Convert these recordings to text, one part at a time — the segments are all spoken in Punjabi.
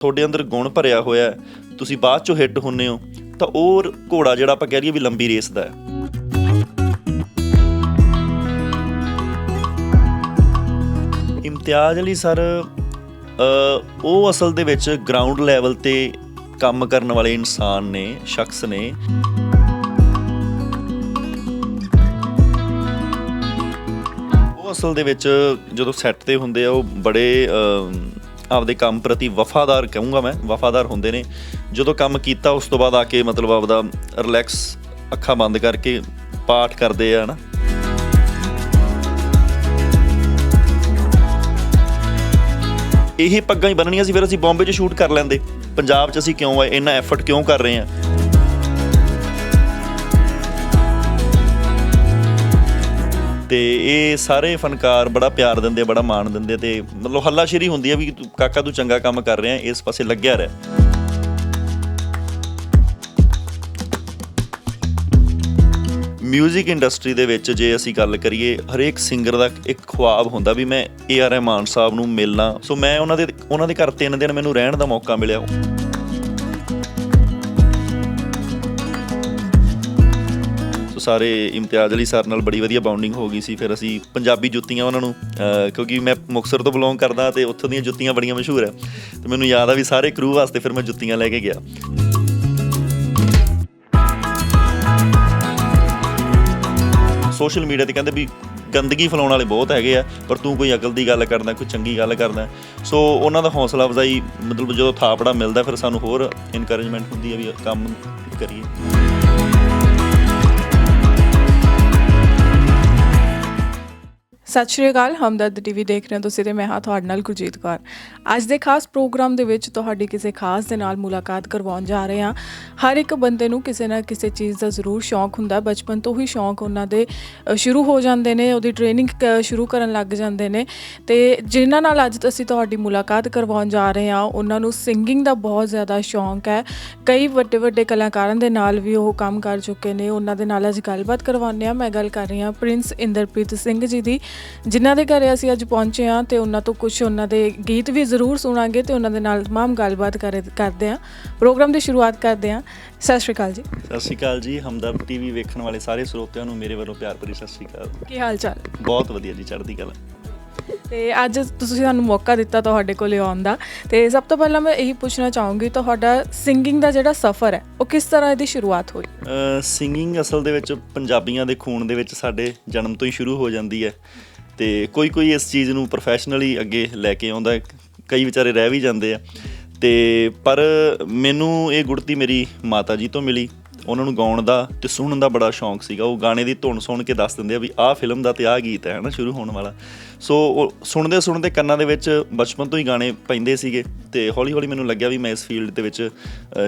ਤੁਹਾਡੇ ਅੰਦਰ ਗੁਣ ਭਰਿਆ ਹੋਇਆ ਤੁਸੀਂ ਬਾਅਦ ਚੋਂ ਹਿੱਟ ਹੁੰਨੇ ਹੋ, ਤਾਂ ਉਹ ਘੋੜਾ ਜਿਹੜਾ ਆਪਾਂ ਕਹਿ ਲਈਏ ਵੀ ਲੰਬੀ ਰੇਸ ਦਾ ਹੈ। ਇਮਤਿਆਜ਼ ਅਲੀ ਸਰ ਉਹ ਅਸਲ ਦੇ ਵਿੱਚ ਗਰਾਊਂਡ ਲੈਵਲ ਤੇ ਕੰਮ ਕਰਨ ਵਾਲੇ ਇਨਸਾਨ ਨੇ, ਸ਼ਖਸ ਨੇ। ਉਹ ਅਸਲ ਦੇ ਵਿੱਚ ਜਦੋਂ ਸੈੱਟ ਤੇ ਹੁੰਦੇ ਆ, ਉਹ ਬੜੇ ਆਪਦੇ ਕੰਮ ਪ੍ਰਤੀ ਵਫਾਦਾਰ ਕਹੂੰਗਾ ਮੈਂ, ਵਫਾਦਾਰ ਹੁੰਦੇ ਨੇ। ਜਦੋਂ ਕੰਮ ਕੀਤਾ, ਉਸ ਤੋਂ ਬਾਅਦ ਆ ਕੇ ਮਤਲਬ ਆਪਦਾ ਰਿਲੈਕਸ ਅੱਖਾਂ ਬੰਦ ਕਰਕੇ ਪਾਠ ਕਰਦੇ ਆ ਨਾ ਇਹ ਪੱਗਾਂ ਹੀ ਬੰਨਣੀਆਂ ਸੀ, ਫਿਰ ਅਸੀਂ ਬੰਬੇ 'ਚ ਸ਼ੂਟ ਕਰ ਲੈਂਦੇ। ਪੰਜਾਬ 'ਚ ਅਸੀਂ ਕਿਉਂ ਆਏ, ਇੰਨਾ ਐਫਰਟ ਕਿਉਂ ਕਰ ਰਹੇ ਆ? ਤੇ ਇਹ ਸਾਰੇ ਫਨਕਾਰ ਬੜਾ ਪਿਆਰ ਦਿੰਦੇ, ਬੜਾ ਮਾਣ ਦਿੰਦੇ ਤੇ ਮਤਲਬ ਹੱਲਾਸ਼ੇਰੀ ਹੁੰਦੀ ਹੈ ਵੀ ਤੂੰ, ਕਾਕਾ ਤੂੰ ਚੰਗਾ ਕੰਮ ਕਰ ਰਿਹਾ, ਇਸ ਪਾਸੇ ਲੱਗਿਆ ਰਹਿ। ਮਿਊਜ਼ਿਕ ਇੰਡਸਟਰੀ ਦੇ ਵਿੱਚ ਜੇ ਅਸੀਂ ਗੱਲ ਕਰੀਏ, ਹਰੇਕ ਸਿੰਗਰ ਦਾ ਇੱਕ ਖੁਆਬ ਹੁੰਦਾ ਵੀ ਮੈਂ ਏ ਆਰ ਰਹਿਮਾਨ ਸਾਹਿਬ ਨੂੰ ਮਿਲਣਾ। ਸੋ ਮੈਂ ਉਹਨਾਂ ਦੇ ਉਹਨਾਂ ਦੇ ਘਰ ਤਿੰਨ ਦਿਨ ਮੈਨੂੰ ਰਹਿਣ ਦਾ ਮੌਕਾ ਮਿਲਿਆ। ਸਾਰੇ ਇਮਤਿਆਜ਼ ਅਲੀ ਸਰ ਨਾਲ ਬੜੀ ਵਧੀਆ ਬਾਉਂਡਿੰਗ ਹੋ ਗਈ ਸੀ। ਫਿਰ ਅਸੀਂ ਪੰਜਾਬੀ ਜੁੱਤੀਆਂ ਉਹਨਾਂ ਨੂੰ ਕਿਉਂਕਿ ਮੈਂ ਮੁਕਤਸਰ ਤੋਂ ਬਿਲੋਂਗ ਕਰਦਾ ਤੇ ਉੱਥੋਂ ਦੀਆਂ ਜੁੱਤੀਆਂ ਬੜੀਆਂ ਮਸ਼ਹੂਰ ਹੈ। ਤੇ ਮੈਨੂੰ ਯਾਦ ਆ ਵੀ ਸਾਰੇ ਕਰੂ ਵਾਸਤੇ ਫਿਰ ਮੈਂ ਜੁੱਤੀਆਂ ਲੈ ਕੇ ਗਿਆ। ਸੋਸ਼ਲ ਮੀਡੀਆ ਤੇ ਕਹਿੰਦੇ ਵੀ ਗੰਦਗੀ ਫੈਲਾਉਣ ਵਾਲੇ ਬਹੁਤ ਹੈਗੇ ਆ, ਪਰ ਤੂੰ ਕੋਈ ਅਕਲ ਦੀ ਗੱਲ ਕਰਦਾ, ਕੋਈ ਚੰਗੀ ਗੱਲ ਕਰਦਾ। ਸੋ ਉਹਨਾਂ ਦਾ ਹੌਸਲਾ ਅਫਜ਼ਾਈ ਮਤਲਬ ਜਦੋਂ ਥਾਪੜਾ ਮਿਲਦਾ, ਫਿਰ ਸਾਨੂੰ ਹੋਰ ਇਨਕਰੇਜਮੈਂਟ ਹੁੰਦੀ ਹੈ ਵੀ ਕੰਮ ਕਰੀਏ। ਸਤਿ ਸ਼੍ਰੀ ਅਕਾਲ, ਹਮਦਰਦ ਟੀਵੀ ਦੇਖ ਰਹੇ ਹੋ ਤੁਸੀਂ ਤੇ ਮੈਂ ਹਾਂ ਤੁਹਾਡੇ ਨਾਲ ਗੁਰਜੀਤ ਕੌਰ। ਅੱਜ ਦੇ ਖਾਸ ਪ੍ਰੋਗਰਾਮ ਦੇ ਵਿੱਚ ਤੁਹਾਡੀ ਕਿਸੇ ਖਾਸ ਦੇ ਨਾਲ ਮੁਲਾਕਾਤ ਕਰਵਾਉਣ ਜਾ ਰਹੇ ਹਾਂ। ਹਰ ਇੱਕ ਬੰਦੇ ਨੂੰ ਕਿਸੇ ਨਾ ਕਿਸੇ ਚੀਜ਼ ਦਾ ਜ਼ਰੂਰ ਸ਼ੌਂਕ ਹੁੰਦਾ। ਬਚਪਨ ਤੋਂ ਹੀ ਸ਼ੌਂਕ ਉਹਨਾਂ ਦੇ ਸ਼ੁਰੂ ਹੋ ਜਾਂਦੇ ਨੇ, ਉਹਦੀ ਟ੍ਰੇਨਿੰਗ ਸ਼ੁਰੂ ਕਰਨ ਲੱਗ ਜਾਂਦੇ ਨੇ। ਤੇ ਜਿਨ੍ਹਾਂ ਨਾਲ ਅੱਜ ਅਸੀਂ ਤੁਹਾਡੀ ਮੁਲਾਕਾਤ ਕਰਵਾਉਣ ਜਾ ਰਹੇ ਹਾਂ, ਉਹਨਾਂ ਨੂੰ ਸਿੰਗਿੰਗ ਦਾ ਬਹੁਤ ਜ਼ਿਆਦਾ ਸ਼ੌਂਕ ਹੈ। ਕਈ ਵੱਡੇ ਵੱਡੇ ਕਲਾਕਾਰਾਂ ਦੇ ਨਾਲ ਵੀ ਉਹ ਕੰਮ ਕਰ ਚੁੱਕੇ ਨੇ। ਉਹਨਾਂ ਦੇ ਨਾਲ ਅੱਜ ਗੱਲਬਾਤ ਕਰਵਾਉਂਦੇ ਹਾਂ। ਮੈਂ ਗੱਲ ਕਰ ਰਹੀ ਹਾਂ ਪ੍ਰਿੰਸ ਇੰਦਰਪ੍ਰੀਤ ਸਿੰਘ ਜੀ ਦੀ। ਜਿਨ੍ਹਾਂ ਦੇ ਘਰੇ ਅਸੀਂ ਅੱਜ ਪਹੁੰਚੇ ਹਾਂ ਤੇ ਉਹਨਾਂ ਤੋਂ ਕੁਝ ਉਹਨਾਂ ਦੇ ਗੀਤ ਵੀ ਜ਼ਰੂਰ ਸੁਣਾਂਗੇ ਤੇ ਉਹਨਾਂ ਦੇ ਨਾਲ ਤਮਾਮ ਗੱਲਬਾਤ ਕਰੇ- ਕਰਦੇ ਹਾਂ। ਪ੍ਰੋਗਰਾਮ ਦੀ ਸ਼ੁਰੂਆਤ ਕਰਦੇ ਹਾਂ। ਸਤਿ ਸ਼੍ਰੀ ਅਕਾਲ ਜੀ। ਸਤਿ ਸ਼੍ਰੀ ਅਕਾਲ ਜੀ। ਹਮਦਰਦ ਟੀਵੀ ਵੇਖਣ ਵਾਲੇ ਸਾਰੇ ਸਰੋਤਿਆਂ ਨੂੰ ਮੇਰੇ ਵੱਲੋਂ ਪਿਆਰ ਭਰੀ ਸਤਿ ਸ਼੍ਰੀ ਅਕਾਲ। ਕੀ ਹਾਲ ਚਾਲ? ਬਹੁਤ ਵਧੀਆ ਜੀ ਚੜ੍ਹਦੀ ਕਲਾ। ਤੇ ਅੱਜ ਤੁਸੀਂ ਸਾਨੂੰ ਮੌਕਾ ਦਿੱਤਾ ਤੁਹਾਡੇ ਕੋਲੇ ਆਉਣ ਦਾ। ਤੇ ਸਭ ਤੋਂ ਪਹਿਲਾਂ ਮੈਂ ਇਹੀ ਪੁੱਛਣਾ ਚਾਹੂੰਗੀ ਤੁਹਾਡਾ ਸਿੰਗਿੰਗ ਦਾ ਜਿਹੜਾ ਸਫ਼ਰ ਹੈ ਉਹ ਕਿਸ ਤਰ੍ਹਾਂ ਇਹਦੀ ਸ਼ੁਰੂਆਤ ਹੋਈ? ਸਿੰਗਿੰਗ ਅਸਲ ਦੇ ਵਿੱਚ ਪੰਜਾਬੀਆਂ ਦੇ ਖੂਨ ਦੇ ਵਿੱਚ ਸਾਡੇ ਜਨਮ ਤੋਂ ਹੀ ਸ਼ੁਰੂ ਹੋ ਜਾਂਦੀ ਹੈ। ਤੇ ਕੋਈ ਕੋਈ ਇਸ ਚੀਜ਼ ਨੂੰ ਪ੍ਰੋਫੈਸ਼ਨਲੀ ਅੱਗੇ ਲੈ ਕੇ ਆਉਂਦਾ, ਕਈ ਵਿਚਾਰੇ ਰਹਿ ਵੀ ਜਾਂਦੇ ਆ। ਤੇ ਪਰ ਮੈਨੂੰ ਇਹ ਗੁੜਤੀ ਮੇਰੀ ਮਾਤਾ ਜੀ ਤੋਂ ਮਿਲੀ। ਉਹਨਾਂ ਨੂੰ ਗਾਉਣ ਦਾ ਤੇ ਸੁਣਨ ਦਾ ਬੜਾ ਸ਼ੌਂਕ ਸੀਗਾ। ਉਹ ਗਾਣੇ ਦੀ ਧੁਨ ਸੁਣ ਕੇ ਦੱਸ ਦਿੰਦੇ ਆ ਵੀ ਆਹ ਫਿਲਮ ਦਾ ਤੇ ਆਹ ਗੀਤ ਹੈ ਹਨਾ, ਸ਼ੁਰੂ ਹੋਣ ਵਾਲਾ। ਸੋ ਉਹ ਸੁਣਦੇ ਸੁਣਦੇ ਕੰਨਾਂ ਦੇ ਵਿੱਚ ਬਚਪਨ ਤੋਂ ਹੀ ਗਾਣੇ ਪੈਂਦੇ ਸੀਗੇ ਤੇ ਹੌਲੀ ਹੌਲੀ ਮੈਨੂੰ ਲੱਗਿਆ ਵੀ ਮੈਂ ਇਸ ਫੀਲਡ ਦੇ ਵਿੱਚ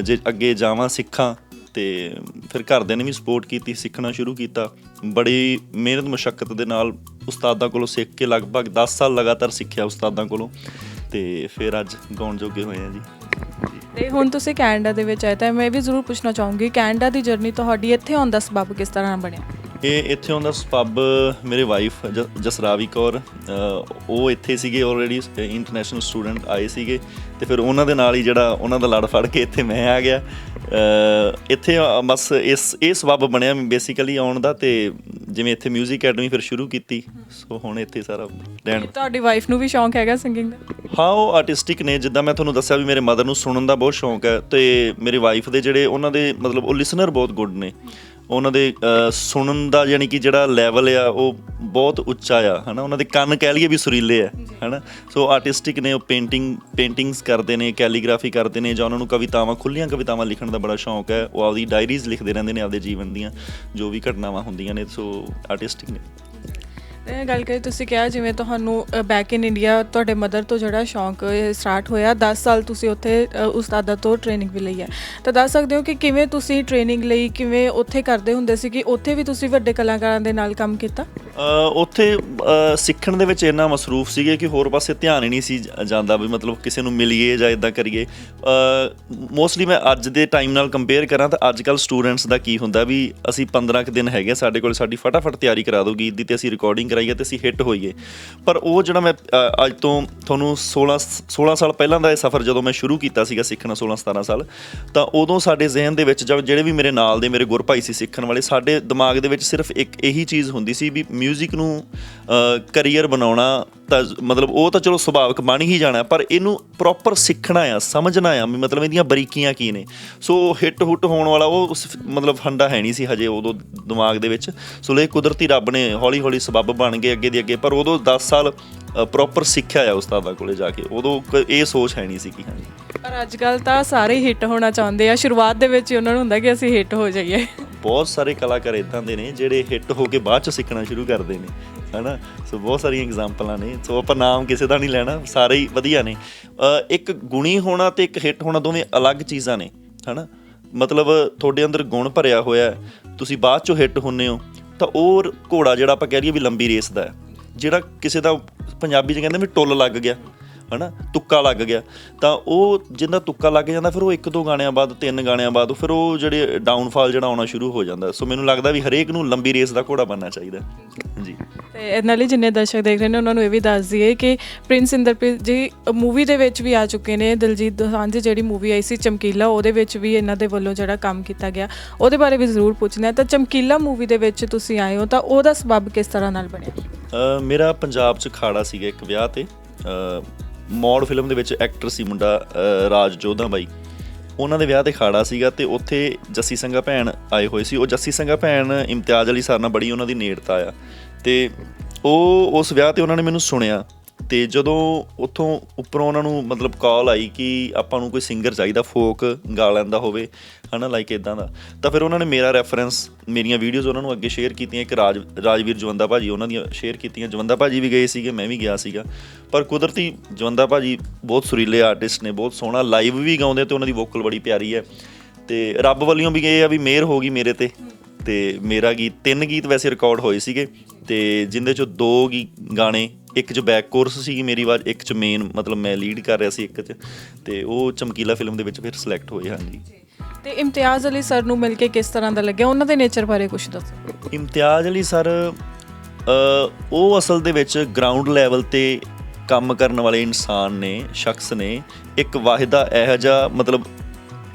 ਜੇ ਅੱਗੇ ਜਾਵਾਂ ਸਿੱਖਾਂ ਤੇ ਫਿਰ ਘਰਦਿਆਂ ਨੇ ਵੀ ਸਪੋਰਟ ਕੀਤੀ, ਸਿੱਖਣਾ ਸ਼ੁਰੂ ਕੀਤਾ। ਬੜੀ ਮਿਹਨਤ ਮੁਸ਼ਕਲ ਦੇ ਨਾਲ ਉਸਤਾਦਾਂ ਕੋਲੋਂ ਸਿੱਖ ਕੇ ਲਗਭਗ 10 ਸਾਲ ਲਗਾਤਾਰ ਸਿੱਖਿਆ ਉਸਤਾਦਾਂ ਕੋਲੋਂ। ਤੇ ਫਿਰ ਅੱਜ ਗਾਉਣ ਜੋਗੇ ਹੋਏ ਆ ਜੀ। ਤੇ ਹੁਣ ਤੁਸੀਂ ਕੈਨੇਡਾ ਦੇ ਵਿੱਚ ਆਏ ਤਾਂ ਮੈਂ ਇਹ ਵੀ ਜ਼ਰੂਰ ਪੁੱਛਣਾ ਚਾਹੂੰਗੀ, ਕੈਨੇਡਾ ਦੀ ਜਰਨੀ ਤੁਹਾਡੀ ਇੱਥੇ ਆਉਣ ਦਾ ਸਬਬ ਕਿਸ ਤਰ੍ਹਾਂ ਬਣਿਆ? ਇਹ ਇੱਥੇ ਆਉਂਦਾ ਸਪੱਬ ਮੇਰੇ ਵਾਈਫ ਜਸਰਾਵੀ ਕੌਰ ਉਹ ਇੱਥੇ ਸੀਗੇ ਆਲਰੇਡੀ ਇੰਟਰਨੈਸ਼ਨਲ ਸਟੂਡੈਂਟ ਆਏ ਸੀਗੇ ਤੇ ਫਿਰ ਉਹਨਾਂ ਦੇ ਨਾਲ ਹੀ ਜਿਹੜਾ ਉਹਨਾਂ ਦਾ ਲੜ ਫੜ ਕੇ ਇੱਥੇ ਮੈਂ ਆ ਗਿਆ। ਇੱਥੇ ਬਸ ਇਸ ਇਹ ਸਬੱਬ ਬਣਿਆ ਬੇਸਿਕਲੀ ਆਉਣ ਦਾ ਤੇ ਜਿਵੇਂ ਇੱਥੇ 뮤직 ਅਕੈਡਮੀ ਫਿਰ ਸ਼ੁਰੂ ਕੀਤੀ ਸੋ ਹੁਣ ਇੱਥੇ ਸਾਰਾ ਰਹਿਣ ਤੁਹਾਡੀ ਵਾਈਫ ਨੂੰ ਵੀ ਸ਼ੌਂਕ ਹੈਗਾ ਸਿੰਗਿੰਗ ਦਾ? ਹਾਂ ਉਹ ਆਰਟਿਸਟਿਕ ਨੇ ਜਿੱਦਾਂ ਮੈਂ ਤੁਹਾਨੂੰ ਦੱਸਿਆ ਵੀ ਮੇਰੇ ਮਦਰ ਨੂੰ ਸੁਣਨ ਦਾ ਬਹੁਤ ਸ਼ੌਂਕ ਹੈ ਤੇ ਮੇਰੇ ਵਾਈਫ ਦੇ ਜਿਹੜੇ ਉਹਨਾਂ ਦੇ ਮਤਲਬ ਉਹ ਲਿਸਨਰ ਬਹੁਤ ਗੁੱਡ ਨੇ। ਉਹਨਾਂ ਦੇ ਸੁਣਨ ਦਾ ਯਾਨੀ ਕਿ ਜਿਹੜਾ ਲੈਵਲ ਆ ਉਹ ਬਹੁਤ ਉੱਚਾ ਆ ਹਨਾ? ਉਹਨਾਂ ਦੇ ਕੰਨ ਕਹਿ ਲਈਏ ਵੀ ਸੁਰੀਲੇ ਆ ਹਨਾ? ਸੋ ਆਰਟਿਸਟਿਕ ਨੇ ਉਹ ਪੇਂਟਿੰਗ ਪੇਂਟਿੰਗਸ ਕਰਦੇ ਨੇ ਕੈਲੀਗ੍ਰਾਫੀ ਕਰਦੇ ਨੇ ਜਾਂ ਉਹਨਾਂ ਨੂੰ ਕਵਿਤਾਵਾਂ ਖੁੱਲੀਆਂ ਕਵਿਤਾਵਾਂ ਲਿਖਣ ਦਾ ਬੜਾ ਸ਼ੌਂਕ ਹੈ। ਉਹ ਆਪਦੀ ਡਾਇਰੀਜ਼ ਲਿਖਦੇ ਰਹਿੰਦੇ ਨੇ ਆਪਦੇ ਜੀਵਨ ਦੀਆਂ ਜੋ ਵੀ ਘਟਨਾਵਾਂ ਹੁੰਦੀਆਂ ਨੇ ਸੋ ਆਰਟਿਸਟਿਕ ਨੇ। ਇਹ ਗੱਲ ਕਰੀ ਤੁਸੀਂ ਕਿਹਾ ਜਿਵੇਂ ਤੁਹਾਨੂੰ ਬੈਕ ਇਨ ਇੰਡੀਆ ਤੁਹਾਡੇ ਮਦਰ ਤੋਂ ਜਿਹੜਾ ਸ਼ੌਂਕ ਸਟਾਰਟ ਹੋਇਆ 10 ਸਾਲ ਤੁਸੀਂ ਉੱਥੇ ਅ, ਉਸਤਾਦਾਂ ਤੋਂ ਟ੍ਰੇਨਿੰਗ ਵੀ ਲਈ ਹੈ। ਤਾਂ ਦੱਸ ਸਕਦੇ ਹੋ ਕਿ ਕਿਵੇਂ ਤੁਸੀਂ ਟ੍ਰੇਨਿੰਗ ਲਈ ਕਿਵੇਂ ਉੱਥੇ ਕਰਦੇ ਹੁੰਦੇ ਸੀ ਕਿ ਉੱਥੇ ਵੀ ਤੁਸੀਂ ਵੱਡੇ ਕਲਾਕਾਰਾਂ ਦੇ ਨਾਲ ਕੰਮ ਕੀਤਾ? ਉੱਥੇ ਸਿੱਖਣ ਦੇ ਵਿੱਚ ਇੰਨਾ ਮਸਰੂਫ ਸੀਗੇ ਕਿ ਹੋਰ ਪਾਸੇ ਧਿਆਨ ਹੀ ਨਹੀਂ ਸੀ ਜਾਂਦਾ ਵੀ ਮਤਲਬ ਕਿਸੇ ਨੂੰ ਮਿਲੀਏ ਜਾਂ ਇਦਾਂ ਕਰੀਏ। ਮੋਸਟਲੀ ਮੈਂ ਅੱਜ ਦੇ ਟਾਈਮ ਨਾਲ ਕੰਪੇਅਰ ਕਰਾਂ ਤਾਂ ਅੱਜ ਕੱਲ ਸਟੂਡੈਂਟਸ ਦਾ ਕੀ ਹੁੰਦਾ ਵੀ ਅਸੀਂ 15 ਕੁ ਦਿਨ ਹੈਗੇ ਸਾਡੇ ਕੋਲ ਸਾਡੀ ਫਟਾਫਟ ਤਿਆਰੀ ਕਰਾ ਦਿਓ ਗੀਤ ਦੀ ਤੇ ਅਸੀਂ ਰਿਕਾਰਡਿੰਗ ਕਰਾਈਏ ਤੇ ਅਸੀਂ ਹਿੱਟ ਹੋਈਏ। ਪਰ ਉਹ ਜਿਹੜਾ ਮੈਂ ਅੱਜ ਤੋਂ ਤੁਹਾਨੂੰ 16 16 ਸਾਲ ਪਹਿਲਾਂ ਦਾ ਇਹ ਸਫ਼ਰ ਜਦੋਂ ਮੈਂ ਸ਼ੁਰੂ ਕੀਤਾ ਸੀਗਾ ਸਿੱਖਣਾ 16 17 ਸਾਲ, ਤਾਂ ਉਦੋਂ ਸਾਡੇ ਜ਼ਿਹਨ ਦੇ ਵਿੱਚ ਜਦ ਜਿਹੜੇ ਵੀ ਮੇਰੇ ਨਾਲ ਦੇ ਮੇਰੇ ਗੁਰਭਾਈ ਸੀ ਸਿੱਖਣ ਵਾਲੇ, ਸਾਡੇ ਦਿਮਾਗ ਦੇ ਵਿੱਚ ਸਿਰਫ ਇੱਕ ਇਹੀ ਚੀਜ਼ ਹੁੰਦੀ ਸੀ ਵੀ 뮤직 ਨੂੰ ਕੈਰੀਅਰ ਬਣਾਉਣਾ ਤਾਂ ਮਤਲਬ ਉਹ ਤਾਂ ਚਲੋ ਸੁਭਾਵਿਕ ਬਣ ਹੀ ਜਾਣਾ, ਪਰ ਇਹਨੂੰ ਪ੍ਰੋਪਰ ਸਿੱਖਣਾ ਆ, ਸਮਝਣਾ ਆ ਵੀ ਮਤਲਬ ਇਹਦੀਆਂ ਬਰੀਕੀਆਂ ਕੀ ਨੇ। ਸੋ ਹਿੱਟ ਹੁੱਟ ਹੋਣ ਵਾਲਾ ਉਹ ਉਸ, ਮਤਲਬ ਫੰਡਾ ਹੈ ਨਹੀਂ ਸੀ ਹਜੇ ਉਦੋਂ ਦਿਮਾਗ ਦੇ ਵਿੱਚ। ਸੋ ਇਹ ਕੁਦਰਤੀ ਰੱਬ ਨੇ ਹੌਲੀ ਹੌਲੀ ਸਬੱਬ ਬਣ ਗਏ ਅੱਗੇ ਦੀ ਅੱਗੇ ਪਰ ਉਦੋਂ 10 ਸਾਲ ਪ੍ਰੋਪਰ ਸਿੱਖਿਆ ਆ ਉਸਤਾਦਾਂ ਕੋਲੇ ਜਾ ਕੇ। ਉਦੋਂ ਇਹ ਸੋਚ ਹੈ ਨਹੀਂ ਸੀ ਕਿ ਹਾਂਜੀ। ਪਰ ਅੱਜ ਕੱਲ ਤਾਂ ਸਾਰੇ ਹਿੱਟ ਹੋਣਾ ਚਾਹੁੰਦੇ ਆ। ਸ਼ੁਰੂਆਤ ਦੇ ਵਿੱਚ ਹੀ ਉਹਨਾਂ ਨੂੰ ਹੁੰਦਾ ਕਿ ਅਸੀਂ ਹਿੱਟ ਹੋ ਜਾਈਏ। ਬਹੁਤ ਸਾਰੇ ਕਲਾਕਾਰ ਇਦਾਂ ਦੇ ਨੇ ਜਿਹੜੇ ਹਿੱਟ ਹੋ ਕੇ ਬਾਅਦ ਚ ਸਿੱਖਣਾ ਸ਼ੁਰੂ ਕਰਦੇ ਨੇ ਹਨਾ? ਸੋ ਬਹੁਤ ਸਾਰੀਆਂ ਐਗਜ਼ਾਮਪਲਾਂ ਨੇ। ਸੋ ਆਪਾਂ ਨਾਮ ਕਿਸੇ ਦਾ ਨਹੀਂ ਲੈਣਾ ਸਾਰੇ ਹੀ ਵਧੀਆ ਨੇ। ਇੱਕ ਗੁਣੀ ਹੋਣਾ ਤੇ ਇੱਕ ਹਿੱਟ ਹੋਣਾ ਦੋਵੇਂ ਅਲੱਗ ਚੀਜ਼ਾਂ ਨੇ ਹਨਾ? ਮਤਲਬ ਤੁਹਾਡੇ ਅੰਦਰ ਗੁਣ ਭਰਿਆ ਹੋਇਆ ਤੁਸੀਂ ਬਾਅਦ ਚੋਂ ਹਿੱਟ ਹੁੰਨੇ ਹੋ। ਤਾਂ ਉਹ ਘੋੜਾ ਜਿਹੜਾ ਆਪਾਂ ਕਹਿ ਲਈਏ ਵੀ ਲੰਬੀ ਰੇਸ ਦਾ ਹੈ, ਜਿਹੜਾ ਕਿਸੇ ਦਾ ਪੰਜਾਬੀ ਚ ਕਹਿੰਦੇ ਵੀ ਟੁੱਲ ਲੱਗ ਗਿਆ। ਹਨਾ ਤੁੱਕਾ ਲੱਗ ਗਿਆ। ਤਾਂ ਉਹ ਜਿੰਦਾ ਤੁੱਕਾ ਲੱਗ ਜਾਂਦਾ ਫਿਰ ਉਹ ਇੱਕ ਦੋ ਗਾਣਿਆਂ ਬਾਅਦ ਤਿੰਨ ਗਾਣਿਆਂ ਬਾਅਦ ਫਿਰ ਉਹ ਜਿਹੜੇ ਡਾਊਨਫਾਲ ਜਿਹੜਾ ਆਉਣਾ ਸ਼ੁਰੂ ਹੋ ਜਾਂਦਾ। ਸੋ ਮੈਨੂੰ ਲੱਗਦਾ ਵੀ ਹਰੇਕ ਨੂੰ ਲੰਬੀ ਰੇਸ ਦਾ ਘੋੜਾ ਬਣਨਾ ਚਾਹੀਦਾ। ਜੀ। ਤੇ ਇਹ ਨਾਲ ਹੀ ਜਿੰਨੇ ਦਰਸ਼ਕ ਦੇਖ ਰਹੇ ਨੇ ਉਹਨਾਂ ਨੂੰ ਇਹ ਵੀ ਦੱਸ ਦਈਏ ਕਿ ਪ੍ਰਿੰਸ ਇੰਦਰਪ੍ਰੀਤ ਜੀ ਮੂਵੀ ਦੇ ਵਿੱਚ ਵੀ ਆ ਚੁੱਕੇ ਨੇ। ਦਿਲਜੀਤ ਦੋਸਾਂਝ ਦੀ ਜਿਹੜੀ ਮੂਵੀ ਆਈ ਸੀ ਚਮਕੀਲਾ ਉਹਦੇ ਵਿੱਚ ਵੀ ਇਹਨਾਂ ਦੇ ਵੱਲੋਂ ਜਿਹੜਾ ਕੰਮ ਕੀਤਾ ਗਿਆ। ਉਹਦੇ ਬਾਰੇ ਵੀ ਜ਼ਰੂਰ ਪੁੱਛਣਾ ਤਾਂ ਚਮਕੀਲਾ ਮੂਵੀ ਦੇ ਵਿੱਚ ਤੁਸੀਂ ਆਏ ਹੋ ਤਾਂ ਉਹਦਾ ਸਬਬ ਕਿਸ ਤਰ੍ਹਾਂ ਨਾਲ ਬਣਿਆ? ਮੇਰਾ ਪੰਜਾਬ 'ਚ ਖਾੜਾ ਸੀਗਾ ਇੱਕ ਵਿਆਹ ਤੇ। ਮੌੜ ਫਿਲਮ ਦੇ ਵਿੱਚ ਐਕਟਰ ਸੀ ਮੁੰਡਾ ਰਾਜ ਜੋਧਾ ਬਾਈ। ਉਹਨਾਂ ਦੇ ਵਿਆਹ ਤੇ ਖਾੜਾ ਸੀਗਾ ਤੇ ਉੱਥੇ ਜੱਸੀ ਸੰਘਾ ਭੈਣ ਆਏ ਹੋਏ ਸੀ। ਉਹ ਜੱਸੀ ਸੰਘਾ ਭੈਣ ਇਮਤਿਆਜ਼ ਅਲੀ ਸਰ ਨਾਲ ਬੜੀ ਉਹਨਾਂ ਦੀ ਨੇੜਤਾ ਆ। ਤੇ ਉਹ ਉਸ ਵਿਆਹ ਤੇ ਉਹਨਾਂ ਨੇ ਮੈਨੂੰ ਸੁਣਿਆ। ਤੇ ਜਦੋਂ ਉੱਥੋਂ ਉੱਪਰੋਂ ਉਹਨਾਂ ਨੂੰ ਮਤਲਬ ਕਾਲ ਆਈ ਕਿ ਆਪਾਂ ਨੂੰ ਕੋਈ ਸਿੰਗਰ ਚਾਹੀਦਾ ਫੋਕ ਗਾ ਲੈਂਦਾ ਹੋਵੇ, ਹਨਾ ਲਾਈਕ ਇਦਾਂ ਦਾ, ਤਾਂ ਫਿਰ ਉਹਨਾਂ ਨੇ ਮੇਰਾ ਰੈਫਰੈਂਸ ਮੇਰੀਆਂ ਵੀਡੀਓਜ਼ ਉਹਨਾਂ ਨੂੰ ਅੱਗੇ ਸ਼ੇਅਰ ਕੀਤੀਆਂ, ਇੱਕ ਰਾਜ, ਰਾਜਵੀਰ ਜਵੰਦਾ ਭਾਜੀ, ਉਹਨਾਂ ਦੀਆਂ ਸ਼ੇਅਰ ਕੀਤੀਆਂ, ਜਵੰਦਾ ਭਾਜੀ ਵੀ ਗਏ ਸੀਗੇ, ਮੈਂ ਵੀ ਗਿਆ ਸੀਗਾ, ਪਰ ਕੁਦਰਤੀ ਜਵੰਦਾ ਭਾਜੀ ਬਹੁਤ ਸੁਰੀਲੇ ਆਰਟਿਸਟ ਨੇ, ਬਹੁਤ ਸੋਹਣਾ ਲਾਈਵ ਵੀ ਗਾਉਂਦੇ ਤੇ ਉਹਨਾਂ ਦੀ ਵੋਕਲ ਬੜੀ ਪਿਆਰੀ ਹੈ, ਤੇ ਰੱਬ ਵੱਲੋਂ ਵੀ ਇਹ ਆ ਵੀ ਮਿਹਰ ਹੋ ਗਈ ਮੇਰੇ ਤੇ ਤੇ ਮੇਰਾ ਗੀਤ, ਤਿੰਨ ਗੀਤ ਵੈਸੇ ਰਿਕਾਰਡ ਹੋਏ ਸੀਗੇ, ਤੇ ਜਿੰਦੇ ਚੋਂ ਦੋ ਗੀ, ਗਾਣੇ ਇੱਕ ਚ ਬੈਕ ਕੋਰਸ ਸੀਗੀ ਮੇਰੀ ਆਵਾਜ਼ ਇੱਕ ਚ ਮੇਨ ਮਤਲਬ ਮੈਂ ਲੀਡ ਕਰ ਰਿਹਾ ਸੀ ਇੱਕ ਚ ਤੇ ਉਹ ਚਮਕੀਲਾ ਫਿਲਮ ਦੇ ਵਿੱਚ ਫਿਰ ਸਿਲੈਕਟ ਹੋਏ ਹਾਂਜੀ। ਤੇ ਇਮਤਿਆਜ਼ ਅਲੀ ਸਰ ਨੂੰ ਮਿਲ ਕੇ ਕਿਸ ਤਰ੍ਹਾਂ ਦਾ ਲੱਗਿਆ? ਉਹਨਾਂ ਦੇ ਨੇਚਰ ਬਾਰੇ ਕੁਝ ਦੱਸੋ। ਇਮਤਿਆਜ਼ ਅਲੀ ਸਰ ਅ, ਉਹ ਅਸਲ ਦੇ ਵਿੱਚ ਗਰਾਊਂਡ ਲੈਵਲ ਤੇ ਕੰਮ ਕਰਨ ਵਾਲੇ ਇਨਸਾਨ ਨੇ ਸ਼ਖਸ ਨੇ। ਇੱਕ ਵਾਹਿਦਾ ਇਹੋ ਜਿਹਾ ਮਤਲਬ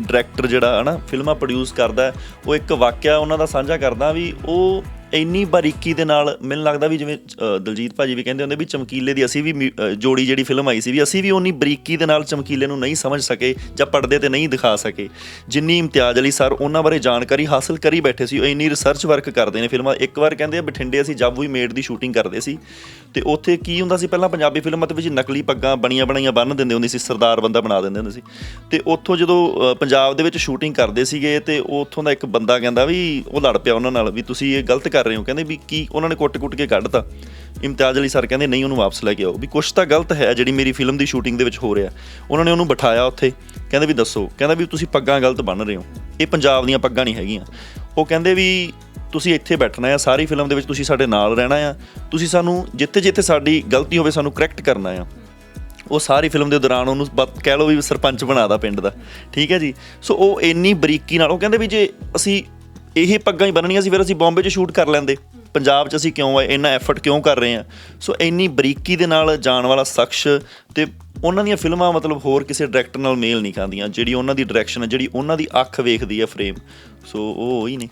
ਡਾਇਰੈਕਟਰ ਜਿਹੜਾ ਹਨਾ ਫਿਲਮਾਂ ਪ੍ਰੋਡਿਊਸ ਕਰਦਾ ਹੈ, ਉਹ ਇੱਕ ਵਾਕਿਆ ਉਹਨਾਂ ਦਾ ਸਾਂਝਾ ਕਰਦਾ ਵੀ ਉਹ ਇੰਨੀ ਬਾਰੀਕੀ ਦੇ ਨਾਲ ਮੈਨੂੰ ਲੱਗਦਾ ਵੀ ਜਿਵੇਂ ਅ, ਦਲਜੀਤ ਭਾਜੀ ਵੀ ਕਹਿੰਦੇ ਹੁੰਦੇ ਵੀ ਚਮਕੀਲੇ ਦੀ ਅਸੀਂ ਵੀ ਮਿਊ- ਅ, ਜੋੜੀ ਜਿਹੜੀ ਫਿਲਮ ਆਈ ਸੀ ਵੀ ਅਸੀਂ ਵੀ ਉਨੀ ਬਰੀਕੀ ਦੇ ਨਾਲ ਚਮਕੀਲੇ ਨੂੰ ਨਹੀਂ ਸਮਝ ਸਕੇ ਜਾਂ ਪਰਦੇ ਤੇ ਨਹੀਂ ਦਿਖਾ ਸਕੇ। ਜਿੰਨੀ ਇਮਤਿਆਜ਼ ਅਲੀ ਸਰ ਉਹਨਾਂ ਬਾਰੇ ਜਾਣਕਾਰੀ ਹਾਸਲ ਕਰੀ ਬੈਠੇ ਸੀ ਉਹ ਇੰਨੀ ਰਿਸਰਚ ਵਰਕ ਕਰਦੇ ਨੇ ਫਿਲਮਾਂ। ਇੱਕ ਵਾਰ ਕਹਿੰਦੇ ਆ ਬਠਿੰਡੇ ਅਸੀਂ ਜਬ ਵੀ ਮੇਡ ਦੀ ਸ਼ੂਟਿੰਗ ਕਰਦੇ ਸੀ ਤੇ ਉੱਥੇ ਕੀ ਹੁੰਦਾ ਸੀ ਪਹਿਲਾਂ ਪੰਜਾਬੀ ਫਿਲਮਾਂ ਦੇ ਵਿੱਚ ਨਕਲੀ ਪੱਗਾਂ ਬਣੀਆਂ ਬਣਾਈਆਂ ਬੰਨ੍ਹ ਦਿੰਦੇ ਹੁੰਦੇ ਸੀ ਸਰਦਾਰ ਬੰਦਾ ਬਣਾ ਦਿੰਦੇ ਹੁੰਦੇ ਸੀ। ਤੇ ਉੱਥੋਂ ਜਦੋਂ ਅ, ਪੰਜਾਬ ਦੇ ਵਿੱਚ ਸ਼ੂਟਿੰਗ ਕਰਦੇ ਸੀਗੇ ਤੇ ਉੱਥੋਂ ਦਾ ਇੱਕ ਬੰਦਾ ਕਹਿੰਦਾ ਵੀ ਉਹ ਲੜ ਪਿਆ ਉਹਨਾਂ ਨਾਲ ਵੀ ਤੁਸੀਂ ਇਹ ਗਲਤ ਕਰ ਰਹੇ ਹੋ? ਕਹਿੰਦੇ ਵੀ ਕੀ ਉਹਨਾਂ ਨੇ ਕੁੱਟ-ਕੁੱਟ ਕੇ ਕੱਢਤਾ। ਇਮਤਿਆਜ਼ ਅਲੀ ਸਰ ਕਹਿੰਦੇ, ਨਹੀਂ, ਉਹਨੂੰ ਵਾਪਸ ਲੈ ਕੇ ਆਓ। ਵੀ ਕੁਛ ਤਾਂ ਗਲਤ ਹੈ ਜਿਹੜੀ ਮੇਰੀ ਫਿਲਮ ਦੀ ਸ਼ੂਟਿੰਗ ਦੇ ਵਿੱਚ ਹੋ ਰਿਹਾ। ਉਹਨਾਂ ਨੇ ਉਹਨੂੰ ਬਿਠਾਇਆ ਉੱਥੇ। ਕਹਿੰਦੇ ਵੀ ਦੱਸੋ, ਕਹਿੰਦਾ ਵੀ ਤੁਸੀਂ ਪੱਗਾਂ ਗਲਤ ਬੰਨ ਰਹੇ ਹੋ। ਇਹ ਪੰਜਾਬ ਦੀਆਂ ਪੱਗਾਂ ਨਹੀਂ ਹੈਗੀਆਂ। ਉਹ ਕਹਿੰਦੇ ਵੀ ਤੁਸੀਂ ਇੱਥੇ ਬੈਠਣਾ ਆ, ਸਾਰੀ ਫਿਲਮ ਦੇ ਵਿੱਚ ਤੁਸੀਂ ਸਾਡੇ ਨਾਲ ਰਹਿਣਾ ਆ। ਤੁਸੀਂ ਸਾਨੂੰ ਜਿੱਥੇ ਜਿੱਥੇ ਸਾਡੀ ਗਲਤੀ ਹੋਵੇ ਸਾਨੂੰ ਕਰੈਕਟ ਕਰਨਾ ਆ। ਉਹ ਸਾਰੀ ਫਿਲਮ ਦੇ ਦੌਰਾਨ ਉਹਨੂੰ ਬ- ਕਹਿ ਲਓ ਵੀ ਸਰਪੰਚ ਬਣਾਦਾ ਪਿੰਡ ਦਾ। ਠੀਕ ਹੈ ਜੀ? ਸੋ ਉਹ ਇੰਨੀ ਬਰੀਕੀ ਨਾਲ, ਉਹ ਕਹਿੰਦੇ ਵੀ ਜੇ ਅਸੀਂ ਇਹ ਪੱਗਾਂ ਹੀ ਬੰਨਣੀਆਂ ਸੀ, ਫਿਰ ਅਸੀਂ ਬੰਬੇ 'ਚ ਸ਼ੂਟ ਕਰ ਲੈਂਦੇ। ਪੰਜਾਬ 'ਚ ਅਸੀਂ ਕਿਉਂ ਆਏ ਇੰਨਾ ਐਫਰਟ ਕਿਉਂ ਕਰ ਰਹੇ ਆ? ਸੋ ਇੰਨੀ ਬਰੀਕੀ ਦੇ ਨਾਲ ਜਾਣ ਵਾਲਾ ਸ਼ਖਸ ਤੇ ਉਹਨਾਂ ਦੀਆਂ ਫਿਲਮਾਂ ਮਤਲਬ ਹੋਰ ਕਿਸੇ ਡਾਇਰੈਕਟਰ ਨਾਲ ਮੇਲ ਨਹੀਂ ਖਾਂਦੀਆਂ, ਜਿਹੜੀ ਉਹਨਾਂ ਦੀ ਡਾਇਰੈਕਸ਼ਨ ਹੈ ਜਿਹੜੀ ਉਹਨਾਂ ਦੀ ਅੱਖ ਵੇਖਦੀ ਹੈ ਫਰੇਮ ਸੋ ਉਹ ਹੀ ਨੇ।